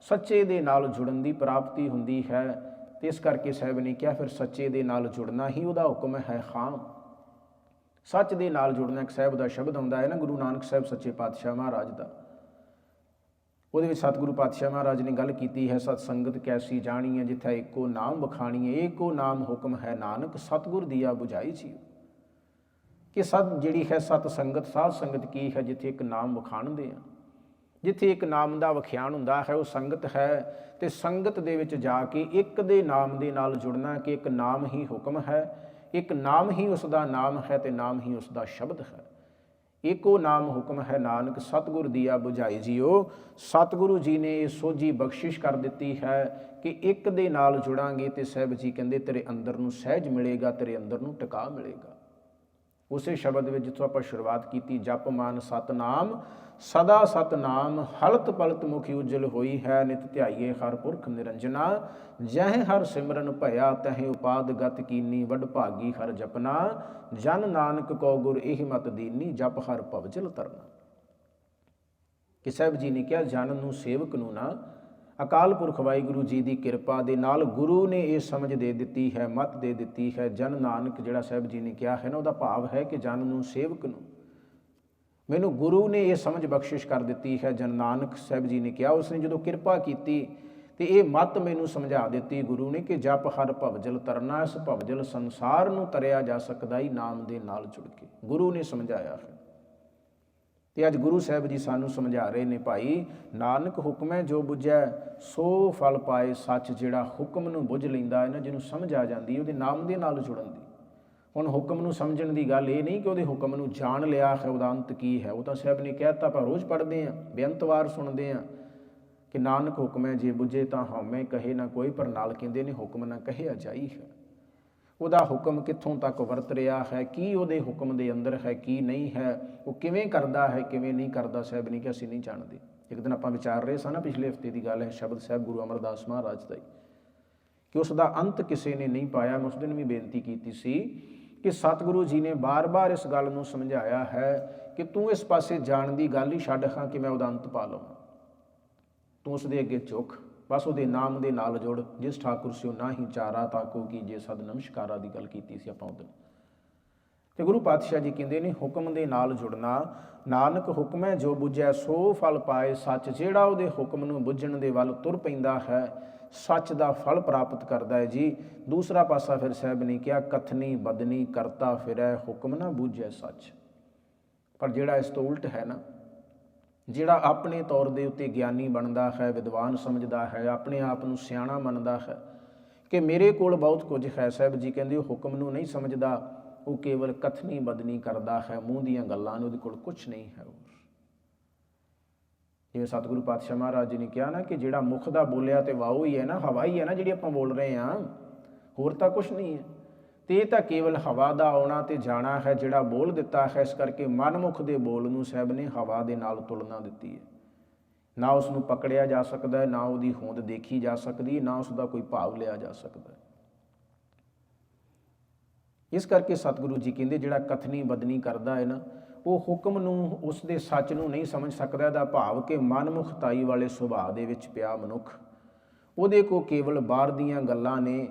ਸੱਚੇ ਦੇ ਨਾਲ ਜੁੜਨ ਦੀ ਪ੍ਰਾਪਤੀ ਹੁੰਦੀ ਹੈ। ਤੇ ਇਸ ਕਰਕੇ ਸਾਹਿਬ ਨੇ ਕਿਹਾ, ਫਿਰ ਸੱਚੇ ਦੇ ਨਾਲ ਜੁੜਨਾ ਹੀ ਉਹਦਾ ਹੁਕਮ ਹੈ ਖਾਮ ਸੱਚ ਦੇ ਨਾਲ ਜੁੜਨਾ ਇੱਕ ਸਾਹਿਬ ਦਾ ਸ਼ਬਦ ਆਉਂਦਾ ਹੈ ਨਾ, ਗੁਰੂ ਨਾਨਕ ਸਾਹਿਬ ਸੱਚੇ ਪਾਤਸ਼ਾਹ ਮਹਾਰਾਜ ਦਾ। ਉਹਦੇ ਵਿੱਚ ਸਤਿਗੁਰੂ ਪਾਤਸ਼ਾਹ ਮਹਾਰਾਜ ਨੇ ਗੱਲ ਕੀਤੀ ਹੈ, ਸਤ ਸੰਗਤ ਕੈਸੀ ਜਾਣੀ ਹੈ ਜਿੱਥੇ ਇੱਕੋ ਨਾਮ ਬਖਾਣੀ ਹੈ ਇੱਕੋ ਨਾਮ ਹੁਕਮ ਹੈ ਨਾਨਕ, ਸਤਿਗੁਰ ਦੀਆ 부ਝਾਈ ਸੀ ਕਿ ਸਤ ਜਿਹੜੀ ਹੈ ਸਤ ਸੰਗਤ, ਸਾਧ ਸੰਗਤ ਕੀ ਹੈ ਜਿੱਥੇ ਇੱਕ ਨਾਮ ਵਖਾਣਦੇ ਆ? ਜਿੱਥੇ ਇੱਕ ਨਾਮ ਦਾ ਵਖਿਆਣ ਹੁੰਦਾ ਹੈ, ਉਹ ਸੰਗਤ ਹੈ ਤੇ ਸੰਗਤ ਦੇ ਵਿੱਚ ਜਾ ਕੇ ਇੱਕ ਦੇ ਨਾਮ ਦੇ ਨਾਲ ਜੁੜਨਾ ਕਿ ਇੱਕ ਨਾਮ ਹੀ ਹੁਕਮ ਹੈ, ਇੱਕ ਨਾਮ ਹੀ ਉਸ ਦਾ ਨਾਮ ਹੈ ਤੇ ਨਾਮ ਹੀ ਉਸ ਦਾ ਸ਼ਬਦ ਹੈ। ਏਕੋ ਨਾਮ ਹੁਕਮ ਹੈ ਨਾਨਕ, ਸਤਿਗੁਰ ਦੀਆ 부ਝਾਈ ਜੀਓ। ਸਤਿਗੁਰੂ ਜੀ ਨੇ ਇਹ ਸੋਝੀ ਬਖਸ਼ਿਸ਼ ਕਰ ਦਿੱਤੀ ਹੈ ਕਿ ਇੱਕ ਦੇ ਨਾਲ ਜੁੜਾਂਗੇ ਤੇ ਸਾਹਿਬ ਜੀ ਕਹਿੰਦੇ, ਤੇਰੇ ਅੰਦਰ ਨੂੰ ਸਹਿਜ ਮਿਲੇਗਾ, ਤੇਰੇ ਅੰਦਰ ਨੂੰ ਟਿਕਾ ਮਿਲੇਗਾ। ਉਸੇ ਸ਼ਬਦ ਵਿੱਚ ਜਿੱਥੋਂ ਆਪਾਂ ਸ਼ੁਰੂਆਤ ਕੀਤੀ, ਜਪ ਮਾਨ ਸਤਨਾਮ, ਸਦਾ ਸਤਨਾਮ, ਹਲਤ ਪਲਤ ਮੁਖੀ ਉਜਲ ਹੋਈ ਹੈ, ਨਿਤ ਧਿਆਈਏ ਹਰ ਪੁਰਖ ਨਿਰੰਜਨਾ। ਜਹ ਹਰ ਸਿਮਰਨ ਭਇਆ, ਤਹਿ ਉਪਾਦ ਗਤ ਕੀਨੀ ਵਡ ਭਾਗੀ ਹਰ ਜਪਨਾ। ਜਨ ਨਾਨਕ ਕੋ ਗੁਰ ਇਹ ਮਤ ਦੀਨੀ, ਜਪ ਹਰ ਭਵਜਲ ਤਰਨਾ। ਕਿ ਸਾਹਿਬ ਜੀ ਨੇ ਕਿਹਾ, ਜਨ ਨੂੰ ਸੇਵਕ ਨੂੰ ਨਾ ਅਕਾਲ ਪੁਰਖ ਵਾਹਿਗੁਰੂ ਜੀ ਦੀ ਕਿਰਪਾ ਦੇ ਨਾਲ ਗੁਰੂ ਨੇ ਇਹ ਸਮਝ ਦੇ ਦਿੱਤੀ ਹੈ, ਮਤ ਦੇ ਦਿੱਤੀ ਹੈ, ਜਨ ਨਾਨਕ ਜਿਹੜਾ ਸਾਹਿਬ ਜੀ ਨੇ ਕਿਹਾ ਹੈ ਨਾ, ਉਹਦਾ ਭਾਵ ਹੈ ਕਿ ਜਨ ਨੂੰ ਸੇਵਕ ਨੂੰ। ਮੈਨੂੰ ਗੁਰੂ ਨੇ ਇਹ ਸਮਝ ਬਖਸ਼ਿਸ਼ ਕਰ ਦਿੱਤੀ ਹੈ, ਜਨ ਨਾਨਕ ਸਾਹਿਬ ਜੀ ਨੇ ਕਿਹਾ, ਉਸਨੇ ਜਦੋਂ ਕਿਰਪਾ ਕੀਤੀ ਤੇ ਇਹ ਮਤ ਮੈਨੂੰ ਸਮਝਾ ਦਿੱਤੀ ਗੁਰੂ ਨੇ ਕਿ ਜਪ ਹਰ ਭਵਜਲ ਤਰਨਾ, ਇਸ ਭਵਜਲ ਸੰਸਾਰ ਨੂੰ ਤਰਿਆ ਜਾ ਸਕਦਾ ਹੀ ਨਾਮ ਦੇ ਨਾਲ ਜੁੜ ਕੇ। ਗੁਰੂ ਨੇ ਸਮਝਾਇਆ ਹੈ। ਤੇ ਅੱਜ ਗੁਰੂ ਸਾਹਿਬ ਜੀ ਸਾਨੂੰ ਸਮਝਾ ਰਹੇ ਨੇ ਭਾਈ, ਨਾਨਕ ਹੁਕਮੈ ਜੋ ਬੁਝੈ, ਸੋ ਫਲ ਪਾਏ ਸੱਚ ਜਿਹੜਾ ਹੁਕਮ ਨੂੰ ਬੁਝ ਲੈਂਦਾ ਹੈ ਨਾ ਜਿਹਨੂੰ ਸਮਝ ਆ ਜਾਂਦੀ, ਉਹਦੇ ਨਾਮ ਦੇ ਨਾਲ ਜੁੜਨ ਦੀ। ਹੁਣ ਹੁਕਮ ਨੂੰ ਸਮਝਣ ਦੀ ਗੱਲ ਇਹ ਨਹੀਂ ਕਿ ਉਹਦੇ ਹੁਕਮ ਨੂੰ ਜਾਣ ਲਿਆ ਹੈ ਉਹਦਾ ਅੰਤ ਕੀ ਹੈ? ਉਹ ਤਾਂ ਸਾਹਿਬ ਨੇ ਕਹਿਤਾ ਆਪਾਂ ਰੋਜ਼ ਪੜ੍ਹਦੇ ਆਂ ਬੇਅੰਤ ਵਾਰ ਸੁਣਦੇ ਆਂ ਕਿ ਨਾਨਕ ਹੁਕਮ ਹੈ, ਜੇ ਬੁਝੇ ਤਾਂ ਹਉਮੈ ਕਹੇ ਨਾ ਕੋਈ, ਪਰ ਨਾਲ ਕਹਿੰਦੇ ਨੇ ਹੁਕਮ ਨਾ ਕਹਿਆ ਜਾਈ ਹੈ। ਉਹਦਾ ਹੁਕਮ ਕਿੱਥੋਂ ਤੱਕ ਵਰਤ ਰਿਹਾ ਹੈ? ਕੀ ਉਹਦੇ ਹੁਕਮ ਦੇ ਅੰਦਰ ਹੈ, ਕੀ ਨਹੀਂ ਹੈ? ਉਹ ਕਿਵੇਂ ਕਰਦਾ ਹੈ, ਕਿਵੇਂ ਨਹੀਂ ਕਰਦਾ? ਸਾਹਿਬ ਨਹੀਂ ਕਿ ਅਸੀਂ ਨਹੀਂ ਜਾਣਦੇ। ਇੱਕ ਦਿਨ ਆਪਾਂ ਵਿਚਾਰ ਰਹੇ ਸਾਂ ਨਾ, ਪਿਛਲੇ ਹਫ਼ਤੇ ਦੀ ਗੱਲ ਹੈ, ਸ਼ਬਦ ਸਾਹਿਬ ਗੁਰੂ ਅਮਰਦਾਸ ਮਹਾਰਾਜ ਦਾ ਹੀ। ਕਿ ਉਸ ਦਾ ਅੰਤ ਕਿਸੇ ਨੇ ਨਹੀਂ ਪਾਇਆ। ਮੈਂ ਉਸ ਦਿਨ ਵੀ ਬੇਨਤੀ ਕੀਤੀ ਸੀ ਕਿ ਸਤਿਗੁਰੂ ਜੀ ਨੇ ਬਾਰ-ਬਾਰ ਇਸ ਗੱਲ ਨੂੰ ਸਮਝਾਇਆ ਹੈ ਕਿ ਤੂੰ ਇਸ ਪਾਸੇ ਜਾਣ ਦੀ ਗੱਲ ਹੀ ਛੱਡ ਹਾਂ ਕਿ ਮੈਂ ਉਹਦਾ ਅੰਤ ਪਾ ਲਵਾਂ। ਤੂੰ ਉਸ ਦੇ ਅੱਗੇ ਝੁਕ। ਬਸ ਉਹਦੇ ਨਾਮ ਦੇ ਨਾਲ ਜੁੜ, ਜਿਸ ਠਾਕੁਰ ਸਿਓ ਨਾ ਹੀ ਚਾਰਾ ਤਾਕੋ ਕੀ ਜੇ ਸਦ ਨਮਸਕਾਰਾ ਦੀ ਗੱਲ ਕੀਤੀ ਸੀ ਆਪਾਂ ਉਦੋਂ ਤੇ ਗੁਰੂ ਪਾਤਸ਼ਾਹ ਜੀ ਕਹਿੰਦੇ ਨੇ, ਹੁਕਮ ਦੇ ਨਾਲ ਜੁੜਨਾ, ਨਾਨਕ ਹੁਕਮੈ ਜੋ ਬੁਝੈ, ਸੋ ਫਲ ਪਾਏ ਸੱਚ। ਜਿਹੜਾ ਉਹਦੇ ਹੁਕਮ ਨੂੰ ਬੁੱਝਣ ਦੇ ਵੱਲ ਤੁਰ ਪੈਂਦਾ ਹੈ, ਸੱਚ ਦਾ ਫਲ ਪ੍ਰਾਪਤ ਕਰਦਾ ਹੈ ਜੀ। ਦੂਸਰਾ ਪਾਸਾ ਫਿਰ ਸਾਹਿਬ ਨੇ ਕਿਹਾ, ਕਥਨੀ ਬਦਨੀ ਕਰਤਾ ਫਿਰੈ, ਹੁਕਮ ਨਾ ਬੁਝੈ ਸੱਚ। ਪਰ ਜਿਹੜਾ ਇਸ ਤੋਂ ਉਲਟ ਹੈ ਨਾ ਜਿਹੜਾ ਆਪਣੇ ਤੌਰ ਦੇ ਉੱਤੇ ਗਿਆਨੀ ਬਣਦਾ ਹੈ, ਵਿਦਵਾਨ ਸਮਝਦਾ ਹੈ, ਆਪਣੇ ਆਪ ਨੂੰ ਸਿਆਣਾ ਮੰਨਦਾ ਹੈ, ਕਿ ਮੇਰੇ ਕੋਲ ਬਹੁਤ ਕੁਝ ਹੈ, ਸਾਹਿਬ ਜੀ ਕਹਿੰਦੇ ਉਹ ਹੁਕਮ ਨੂੰ ਨਹੀਂ ਸਮਝਦਾ, ਉਹ ਕੇਵਲ ਕਥਨੀ ਬਦਨੀ ਕਰਦਾ ਹੈ, ਮੂੰਹ ਦੀਆਂ ਗੱਲਾਂ ਨੇ ਉਹਦੇ ਕੋਲ ਕੁਝ ਨਹੀਂ ਹੈ ਜਿਵੇਂ ਸਤਿਗੁਰੂ ਪਾਤਸ਼ਾਹ ਮਹਾਰਾਜ ਜੀ ਨੇ ਕਿਹਾ ਨਾ ਕਿ ਜਿਹੜਾ ਮੁਖ ਦਾ ਬੋਲਿਆ ਤੇ ਵਾਹ ਹੀ ਹੈ ਨਾ, ਹਵਾ ਹੀ ਹੈ ਨਾ ਜਿਹੜੀ ਆਪਾਂ ਬੋਲ ਰਹੇ ਹਾਂ, ਹੋਰ ਤਾਂ ਕੁਝ ਨਹੀਂ ਹੈ। ਤੇ ਇਹ ਤਾਂ ਕੇਵਲ ਹਵਾ ਦਾ ਆਉਣਾ ਤੇ ਜਾਣਾ ਹੈ ਜਿਹੜਾ ਬੋਲ ਦਿੱਤਾ ਹੈ, ਇਸ ਕਰਕੇ ਮਨਮੁਖ ਦੇ ਬੋਲ ਨੂੰ ਸਾਹਿਬ ਨੇ ਹਵਾ ਦੇ ਨਾਲ ਤੁਲਨਾ ਦਿੱਤੀ ਹੈ। ਨਾ ਉਸ ਨੂੰ ਪਕੜਿਆ ਜਾ ਸਕਦਾ ਹੈ, ਨਾ ਉਹਦੀ ਹੋਂਦ ਦੇਖੀ ਜਾ ਸਕਦੀ ਨਾ ਉਸ ਦਾ ਕੋਈ ਭਾਵ ਲਿਆ ਜਾ ਸਕਦਾ ਇਸ ਕਰਕੇ ਸਤਿਗੁਰੂ ਜੀ ਕਹਿੰਦੇ, ਜਿਹੜਾ ਕਥਨੀ ਬਦਨੀ ਕਰਦਾ ਹੈ ਨਾ, ਉਹ ਹੁਕਮ ਨੂੰ ਉਸ ਦੇ ਸੱਚ ਨੂੰ ਨਹੀਂ ਸਮਝ ਸਕਦਾ ਦਾ ਭਾਵ ਕਿ ਮਨਮੁਖਤਾਈ ਵਾਲੇ ਸੁਭਾਅ ਦੇ ਵਿੱਚ ਪਿਆ ਮਨੁੱਖ। ਉਹਦੇ ਕੋ ਕੇਵਲ ਬਾਹਰ ਦੀਆਂ ਗੱਲਾਂ ਨੇ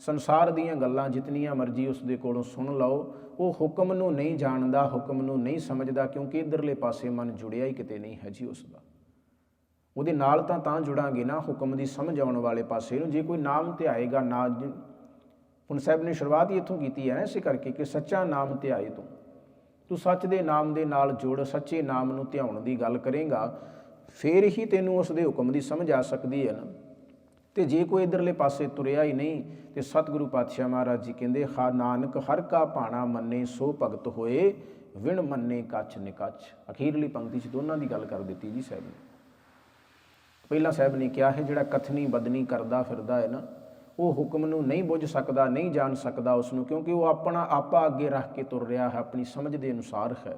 ਸੰਸਾਰ ਦੀਆਂ ਗੱਲਾਂ ਜਿਤਨੀਆਂ ਮਰਜ਼ੀ ਉਸ ਦੇ ਕੋਲੋਂ ਸੁਣ ਲਓ, ਉਹ ਹੁਕਮ ਨੂੰ ਨਹੀਂ ਜਾਣਦਾ, ਹੁਕਮ ਨੂੰ ਨਹੀਂ ਸਮਝਦਾ, ਕਿਉਂਕਿ ਇਧਰਲੇ ਪਾਸੇ ਮਨ ਜੁੜਿਆ ਹੀ ਕਿਤੇ ਨਹੀਂ ਹੈ ਜੀ ਉਸ ਦਾ। ਉਹਦੇ ਨਾਲ ਤਾਂ ਤਾਂ ਜੁੜਾਂਗੇ ਨਾ, ਹੁਕਮ ਦੀ ਸਮਝ ਆਉਣ ਵਾਲੇ ਪਾਸੇ ਨੂੰ। ਜੇ ਕੋਈ ਨਾਮ ਧਿਆਏਗਾ ਨਾ ਹੁਣ ਸਾਹਿਬ ਨੇ ਸ਼ੁਰੂਆਤ ਹੀ ਇੱਥੋਂ ਕੀਤੀ ਹੈ ਨਾ, ਇਸੇ ਕਰਕੇ ਕਿ ਸੱਚਾ ਨਾਮ ਧਿਆਏ ਤੂੰ। ਤੂੰ ਸੱਚ ਦੇ ਨਾਮ ਦੇ ਨਾਲ ਜੁੜ, ਸੱਚੇ ਨਾਮ ਨੂੰ ਧਿਆਉਣ ਦੀ ਗੱਲ ਕਰੇਗਾ, ਫੇਰ ਹੀ ਤੈਨੂੰ ਉਸ ਦੇ ਹੁਕਮ ਦੀ ਸਮਝ ਆ ਸਕਦੀ ਹੈ ਨਾ। ਤੇ ਜੇ ਕੋਈ ਇਧਰਲੇ ਪਾਸੇ ਤੁਰਿਆ ਹੀ ਨਹੀਂ, ਤੇ ਸਤਿਗੁਰੂ ਪਾਤਸ਼ਾਹ ਮਹਾਰਾਜ ਜੀ ਕਹਿੰਦੇ, ਹਾ ਨਾਨਕ, ਹਰ ਕਾ ਭਾਣਾ ਮੰਨੇ, ਸੋ ਭਗਤ ਹੋਏ, ਵਿਣ ਮੰਨੇ ਕੱਚ ਨਿਕੱਚ ਅਖੀਰਲੀ ਪੰਕਤੀ 'ਚ ਦੋਨਾਂ ਦੀ ਗੱਲ ਕਰ ਦਿੱਤੀ ਜੀ ਸਾਹਿਬ ਨੇ। ਪਹਿਲਾ ਸਾਹਿਬ ਨੇ ਕਿਹਾ ਹੈ, ਜਿਹੜਾ ਕਥਨੀ ਬਦਨੀ ਕਰਦਾ ਫਿਰਦਾ ਹੈ ਨਾ, ਉਹ ਹੁਕਮ ਨੂੰ ਨਹੀਂ ਬੁੱਝ ਸਕਦਾ, ਨਹੀਂ ਜਾਣ ਸਕਦਾ ਉਸ ਨੂੰ, ਕਿਉਂਕਿ ਉਹ ਆਪਣਾ ਆਪਾ ਅੱਗੇ ਰੱਖ ਕੇ ਤੁਰ ਰਿਹਾ ਹੈ, ਆਪਣੀ ਸਮਝ ਦੇ ਅਨੁਸਾਰ ਹੈ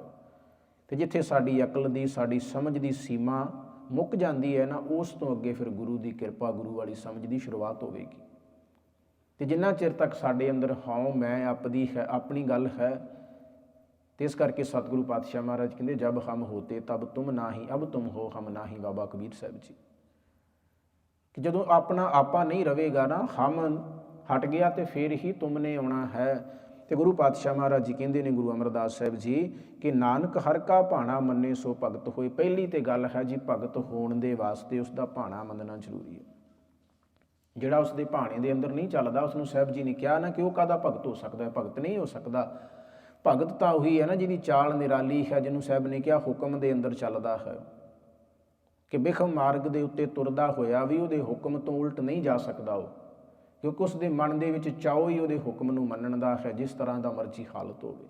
ਤੇ ਜਿੱਥੇ ਸਾਡੀ ਅਕਲ ਦੀ, ਸਾਡੀ ਸਮਝ ਦੀ ਸੀਮਾ ਮੁੱਕ ਜਾਂਦੀ ਹੈ ਨਾ, ਉਸ ਤੋਂ ਅੱਗੇ ਫਿਰ ਗੁਰੂ ਦੀ ਕਿਰਪਾ, ਗੁਰੂ ਵਾਲੀ ਸਮਝ ਦੀ ਸ਼ੁਰੂਆਤ ਹੋਵੇਗੀ। ਤੇ ਜਿੰਨਾ ਚਿਰ ਤੱਕ ਸਾਡੇ ਅੰਦਰ ਹਉ ਮੈਂ ਆਪਦੀ ਹੈ, ਆਪਣੀ ਗੱਲ ਹੈ, ਤੇ ਇਸ ਕਰਕੇ ਸਤਿਗੁਰੂ ਪਾਤਸ਼ਾਹ ਮਹਾਰਾਜ ਕਹਿੰਦੇ, ਜਬ ਹਮ ਹੋਤੇ, ਤਬ ਤੁਮ ਨਾਹੀ, ਅਬ ਤੁਮ ਹੋ ਹਮ ਨਾਹੀ, ਬਾਬਾ ਕਬੀਰ ਸਾਹਿਬ ਜੀ। ਕਿ ਜਦੋਂ ਆਪਣਾ ਆਪਾ ਨਹੀਂ ਰਹੇਗਾ ਨਾ, ਹਮ ਹਟ ਗਿਆ ਤੇ ਫਿਰ ਹੀ ਤੁਮਨੇ ਆਉਣਾ ਹੈ। ਤੇ ਗੁਰੂ ਪਾਤਸ਼ਾਹ ਮਹਾਰਾਜ ਜੀ ਕਹਿੰਦੇ ਨੇ ਗੁਰੂ ਅਮਰਦਾਸ ਸਾਹਿਬ ਜੀ ਕਿ ਨਾਨਕ ਹਰ ਕਾ ਭਾਣਾ ਮੰਨੇ ਸੋ ਭਗਤ ਹੋਏ। ਪਹਿਲੀ ਤੇ ਗੱਲ ਹੈ ਜੀ, ਭਗਤ ਹੋਣ ਦੇ ਵਾਸਤੇ ਉਸ ਦਾ ਭਾਣਾ ਮੰਨਣਾ ਜ਼ਰੂਰੀ ਹੈ। ਜਿਹੜਾ ਉਸ ਦੇ ਭਾਣੇ ਦੇ ਅੰਦਰ ਨਹੀਂ ਚੱਲਦਾ ਉਸ ਨੂੰ ਸਾਹਿਬ ਜੀ ਨੇ ਕਿਹਾ ਨਾ ਕਿ ਉਹ ਕਾਦਾ ਭਗਤ ਹੋ ਸਕਦਾ ਹੈ? ਭਗਤ ਨਹੀਂ ਹੋ ਸਕਦਾ। ਭਗਤ ਤਾਂ ਉਹੀ ਹੈ ਨਾ ਜਿਹਦੀ ਚਾਲ ਨਿਰਾਲੀ ਹੈ, ਜਿਹਨੂੰ ਸਾਹਿਬ ਨੇ ਕਿਹਾ ਹੁਕਮ ਦੇ ਅੰਦਰ ਚੱਲਦਾ ਹੈ। ਕਿ ਬਿਖਮ ਮਾਰਗ ਦੇ ਉੱਤੇ ਤੁਰਦਾ ਹੋਇਆ ਵੀ ਉਹਦੇ ਹੁਕਮ ਤੋਂ ਉਲਟ ਨਹੀਂ ਜਾ ਸਕਦਾ ਉਹ। ਕਿਉਂਕਿ ਉਸ ਦੇ ਮਨ ਦੇ ਵਿੱਚ ਚਾਉ ਹੀ ਉਹਦੇ ਹੁਕਮ ਨੂੰ ਮੰਨਣ ਦਾ ਹੈ, ਜਿਸ ਤਰ੍ਹਾਂ ਦਾ ਮਰਜ਼ੀ ਹਾਲਤ ਹੋਵੇ।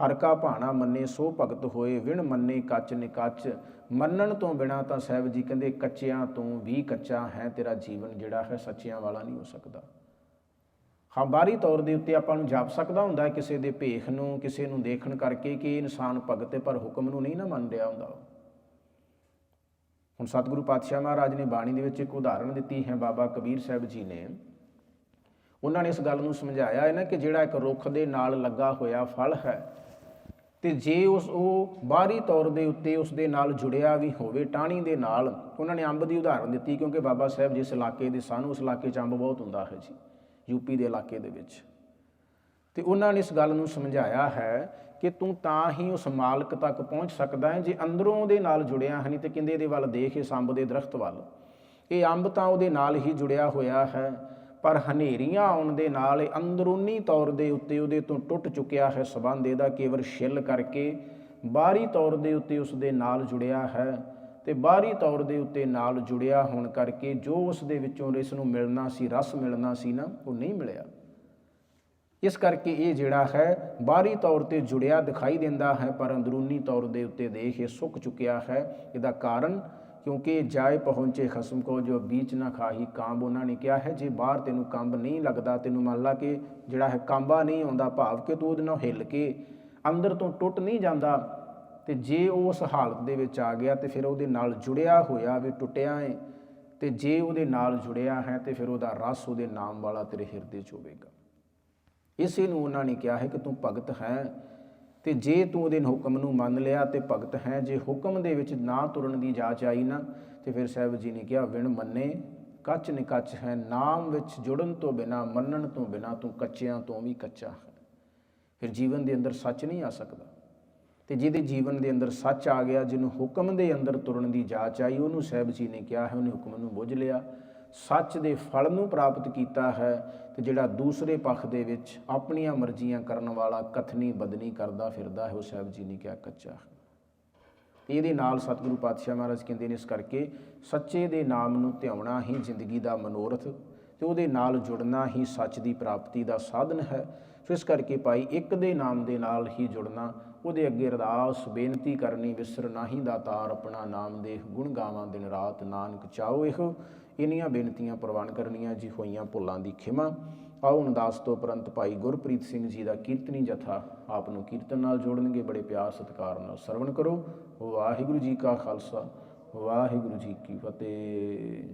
ਹਰ ਕਾ ਭਾਣਾ ਮੰਨੇ ਸੋ ਭਗਤ ਹੋਏ, ਵਿਣ ਮੰਨੇ ਕੱਚ ਨਿਕੱਚ। ਮੰਨਣ ਤੋਂ ਬਿਨਾ ਤਾਂ ਸਾਹਿਬ ਜੀ ਕਹਿੰਦੇ, ਕੱਚਿਆਂ ਤੋਂ ਵੀ ਕੱਚਾ ਹੈ ਤੇਰਾ ਜੀਵਨ ਜਿਹੜਾ ਹੈ, ਸੱਚਿਆਂ ਵਾਲਾ ਨਹੀਂ ਹੋ ਸਕਦਾ। ਹਾਂ, ਬਾਹਰੀ ਤੌਰ ਦੇ ਉੱਤੇ ਆਪਾਂ ਨੂੰ ਜਾਪ ਸਕਦਾ ਹੁੰਦਾ ਕਿਸੇ ਦੇ ਭੇਖ ਨੂੰ, ਕਿਸੇ ਨੂੰ ਦੇਖਣ ਕਰਕੇ ਕਿ ਇਨਸਾਨ ਭਗਤ ਹੈ, ਪਰ ਹੁਕਮ ਨੂੰ ਨਹੀਂ ਨਾ ਮੰਨ ਰਿਹਾ ਹੁੰਦਾ। ਉਹ ਹੁਣ ਸਤਿਗੁਰੂ ਪਾਤਸ਼ਾਹ ਮਹਾਰਾਜ ਨੇ ਬਾਣੀ ਦੇ ਵਿੱਚ ਇੱਕ ਉਦਾਹਰਣ ਦਿੱਤੀ ਹੈ, ਬਾਬਾ ਕਬੀਰ ਸਾਹਿਬ ਜੀ ਨੇ। ਉਹਨਾਂ ਨੇ ਇਸ ਗੱਲ ਨੂੰ ਸਮਝਾਇਆ ਹੈ ਨਾ ਕਿ ਜਿਹੜਾ ਇੱਕ ਰੁੱਖ ਦੇ ਨਾਲ ਲੱਗਾ ਹੋਇਆ ਫਲ ਹੈ, ਤੇ ਜੇ ਉਸ, ਉਹ ਬਾਹਰੀ ਤੌਰ ਦੇ ਉੱਤੇ ਉਸ ਦੇ ਨਾਲ ਜੁੜਿਆ ਵੀ ਹੋਵੇ, ਟਾਹਣੀ ਦੇ ਨਾਲ, ਉਹਨਾਂ ਨੇ ਅੰਬ ਦੀ ਉਦਾਹਰਣ ਦਿੱਤੀ ਕਿਉਂਕਿ ਬਾਬਾ ਸਾਹਿਬ ਜਿਸ ਇਲਾਕੇ ਦੇ ਸਨ, ਉਸ ਇਲਾਕੇ 'ਚ ਅੰਬ ਬਹੁਤ ਹੁੰਦਾ ਹੈ ਜੀ ਯੂਪੀ ਦੇ ਇਲਾਕੇ ਦੇ ਵਿੱਚ। ਤੇ ਉਹਨਾਂ ਨੇ ਇਸ ਗੱਲ ਨੂੰ ਸਮਝਾਇਆ ਹੈ ਕਿ ਤੂੰ ਤਾਂ ਹੀ ਉਸ ਮਾਲਕ ਤੱਕ ਪਹੁੰਚ ਸਕਦਾ ਹੈ, ਜੇ ਅੰਦਰੋਂ ਉਹਦੇ ਨਾਲ ਜੁੜਿਆ ਹੈ ਨਹੀਂ ਤੇ ਕਹਿੰਦੇ ਇਹਦੇ ਵੱਲ ਦੇਖ ਇਸ ਅੰਬ ਦੇ ਦਰਖਤ ਵੱਲ। ਇਹ ਅੰਬ ਤਾਂ ਉਹਦੇ ਨਾਲ ਹੀ ਜੁੜਿਆ ਹੋਇਆ ਹੈ, ਪਰ ਹਨੇਰੀਆਂ ਆਉਣ ਦੇ ਨਾਲ ਇਹ ਅੰਦਰੂਨੀ ਤੌਰ ਦੇ ਉੱਤੇ ਉਹਦੇ ਤੋਂ ਟੁੱਟ ਚੁੱਕਿਆ ਹੈ ਸਬੰਧ, ਇਹਦਾ ਕੇਵਲ ਛਿੱਲ ਕਰਕੇ ਬਾਹਰੀ ਤੌਰ ਦੇ ਉੱਤੇ ਉਸ ਦੇ ਨਾਲ ਜੁੜਿਆ ਹੈ ਤੇ ਬਾਹਰੀ ਤੌਰ ਦੇ ਉੱਤੇ ਨਾਲ ਜੁੜਿਆ ਹੋਣ ਕਰਕੇ ਜੋ ਉਸ ਦੇ ਵਿੱਚੋਂ ਇਸ ਨੂੰ ਮਿਲਣਾ ਸੀ, ਰਸ ਮਿਲਣਾ ਸੀ ਨਾ, ਉਹ ਨਹੀਂ ਮਿਲਿਆ। ਇਸ ਕਰਕੇ ਇਹ ਜਿਹੜਾ ਹੈ ਬਾਹਰੀ ਤੌਰ ਤੇ ਜੁੜਿਆ ਦਿਖਾਈ ਦਿੰਦਾ ਹੈ, ਪਰ ਅੰਦਰੂਨੀ ਤੌਰ ਦੇ ਉੱਤੇ ਦੇਖ ਇਹ ਸੁੱਕ ਚੁੱਕਿਆ ਹੈ। ਇਹਦਾ ਕਾਰਨ ਕਿਉਂਕਿ ਜਾਏ ਪਹੁੰਚੇ ਖਸਮ ਕੋ ਜੋ ਬੀਚ ਨਾ ਖਾਹੀ ਕਾਂਬ ਉਹਨਾਂ ਨੇ ਕਿਹਾ ਹੈ, ਜੇ ਬਾਹਰ ਤੈਨੂੰ ਕੰਬ ਨਹੀਂ ਲੱਗਦਾ, ਤੈਨੂੰ ਮੰਨ ਲਾ ਕਿ ਜਿਹੜਾ ਹੈ ਕਾਂਬਾ ਨਹੀਂ ਆਉਂਦਾ, ਭਾਵ ਕਿ ਤੂੰ ਉਹਦੇ ਨਾਲ ਹਿੱਲ ਕੇ ਅੰਦਰ ਤੋਂ ਟੁੱਟ ਨਹੀਂ ਜਾਂਦਾ, ਤੇ ਜੇ ਉਹ ਉਸ ਹਾਲਤ ਦੇ ਵਿੱਚ ਆ ਗਿਆ ਤੇ ਫਿਰ ਉਹਦੇ ਨਾਲ ਜੁੜਿਆ ਹੋਇਆ ਵੀ ਟੁੱਟਿਆ ਹੈ ਤੇ ਜੇ ਉਹਦੇ ਨਾਲ ਜੁੜਿਆ ਹੈ ਤੇ ਫਿਰ ਉਹਦਾ ਰਸ ਉਹਦੇ ਨਾਮ ਵਾਲਾ ਤੇਰੇ ਹਿਰਦੇ 'ਚ ਹੋਵੇਗਾ। ਇਸੇ ਨੂੰ ਉਹਨਾਂ ਨੇ ਕਿਹਾ ਹੈ ਕਿ ਤੂੰ ਭਗਤ ਹੈ ਤੇ ਜੇ ਤੂੰ ਉਹਦੇ ਹੁਕਮ ਨੂੰ ਮੰਨ ਲਿਆ ਤੇ ਭਗਤ ਹੈ, ਜੇ ਹੁਕਮ ਦੇ ਵਿੱਚ ਨਾ ਤੁਰਨ ਦੀ ਜਾਚ ਆਈ ਨਾ, ਤੇ ਫਿਰ ਸਾਹਿਬ ਜੀ ਨੇ ਕਿਹਾ, ਵਿਣ ਮੰਨੇ, ਕੱਚ ਨਿਕੱਚ ਹੈ, ਨਾਮ ਵਿੱਚ ਜੁੜਨ ਤੋਂ ਬਿਨਾ, ਮੰਨਣ ਤੋਂ ਬਿਨਾ ਤੂੰ ਕੱਚਿਆਂ ਤੋਂ ਵੀ ਕੱਚਾ ਹੈ। ਫਿਰ ਜੀਵਨ ਦੇ ਅੰਦਰ ਸੱਚ ਨਹੀਂ ਆ ਸਕਦਾ। ਤੇ ਜਿਹਦੇ ਜੀਵਨ ਦੇ ਅੰਦਰ ਸੱਚ ਆ ਗਿਆ, ਜਿਹਨੂੰ ਹੁਕਮ ਦੇ ਅੰਦਰ ਤੁਰਨ ਦੀ ਜਾਚ ਆਈ, ਉਹਨੂੰ ਸਾਹਿਬ ਜੀ ਨੇ ਕਿਹਾ ਹੈ, ਉਹਨੇ ਹੁਕਮ ਨੂੰ ਬੁੱਝ ਲਿਆ। ਸੱਚ ਦੇ ਫਲ ਨੂੰ ਪ੍ਰਾਪਤ ਕੀਤਾ ਹੈ ਤੇ ਜਿਹੜਾ ਦੂਸਰੇ ਪੱਖ ਦੇ ਵਿੱਚ ਆਪਣੀਆਂ ਮਰਜ਼ੀਆਂ ਕਰਨ ਵਾਲਾ ਕਥਨੀ ਬਦਨੀ ਕਰਦਾ ਫਿਰਦਾ ਹੈ, ਉਹ ਸਾਹਿਬ ਜੀ ਨੇ ਕਿਹਾ ਕੱਚਾ ਇਹਦੇ ਨਾਲ ਸਤਿਗੁਰੂ ਪਾਤਸ਼ਾਹ ਮਹਾਰਾਜ ਕਹਿੰਦੇ ਨੇ ਇਸ ਕਰਕੇ ਸੱਚੇ ਦੇ ਨਾਮ ਨੂੰ ਧਿਆਉਣਾ ਹੀ ਜ਼ਿੰਦਗੀ ਦਾ ਮਨੋਰਥ ਤੇ ਉਹਦੇ ਨਾਲ ਜੁੜਨਾ ਹੀ ਸੱਚ ਦੀ ਪ੍ਰਾਪਤੀ ਦਾ ਸਾਧਨ ਹੈ। ਸੋ ਇਸ ਕਰਕੇ ਭਾਈ ਇੱਕ ਦੇ ਨਾਮ ਦੇ ਨਾਲ ਹੀ ਜੁੜਨਾ, ਉਹਦੇ ਅੱਗੇ ਅਰਦਾਸ, ਬੇਨਤੀ ਕਰਨੀ ਵਿਸਰ ਨਾਹੀ ਦਾਤਾਰ ਆਪਣਾ ਨਾਮ ਦੇ ਗੁਣ ਗਾਵਾਂ ਦਿਨ ਰਾਤ। ਨਾਨਕ ਚਾਹੋ ਇਹੋ। ਇਨੀਆਂ ਬੇਨਤੀਆਂ ਪ੍ਰਵਾਨ ਕਰਨੀਆਂ ਜੀ ਹੋਈਆਂ ਭੁੱਲਾਂ ਦੀ ਖਿਮਾ। ਆਓ ਅਰਦਾਸ ਤੋਂ ਉਪਰੰਤ ਭਾਈ ਗੁਰਪ੍ਰੀਤ ਸਿੰਘ ਜੀ ਦਾ ਕੀਰਤਨੀ ਜਥਾ ਆਪ ਨੂੰ ਕੀਰਤਨ ਨਾਲ ਜੋੜਨਗੇ। ਬੜੇ ਪਿਆਰ ਸਤਿਕਾਰ ਨਾਲ ਸਰਵਣ ਕਰੋ। ਵਾਹਿਗੁਰੂ ਜੀ ਕਾ ਖਾਲਸਾ, ਵਾਹਿਗੁਰੂ ਜੀ ਕੀ ਫਤਿਹ।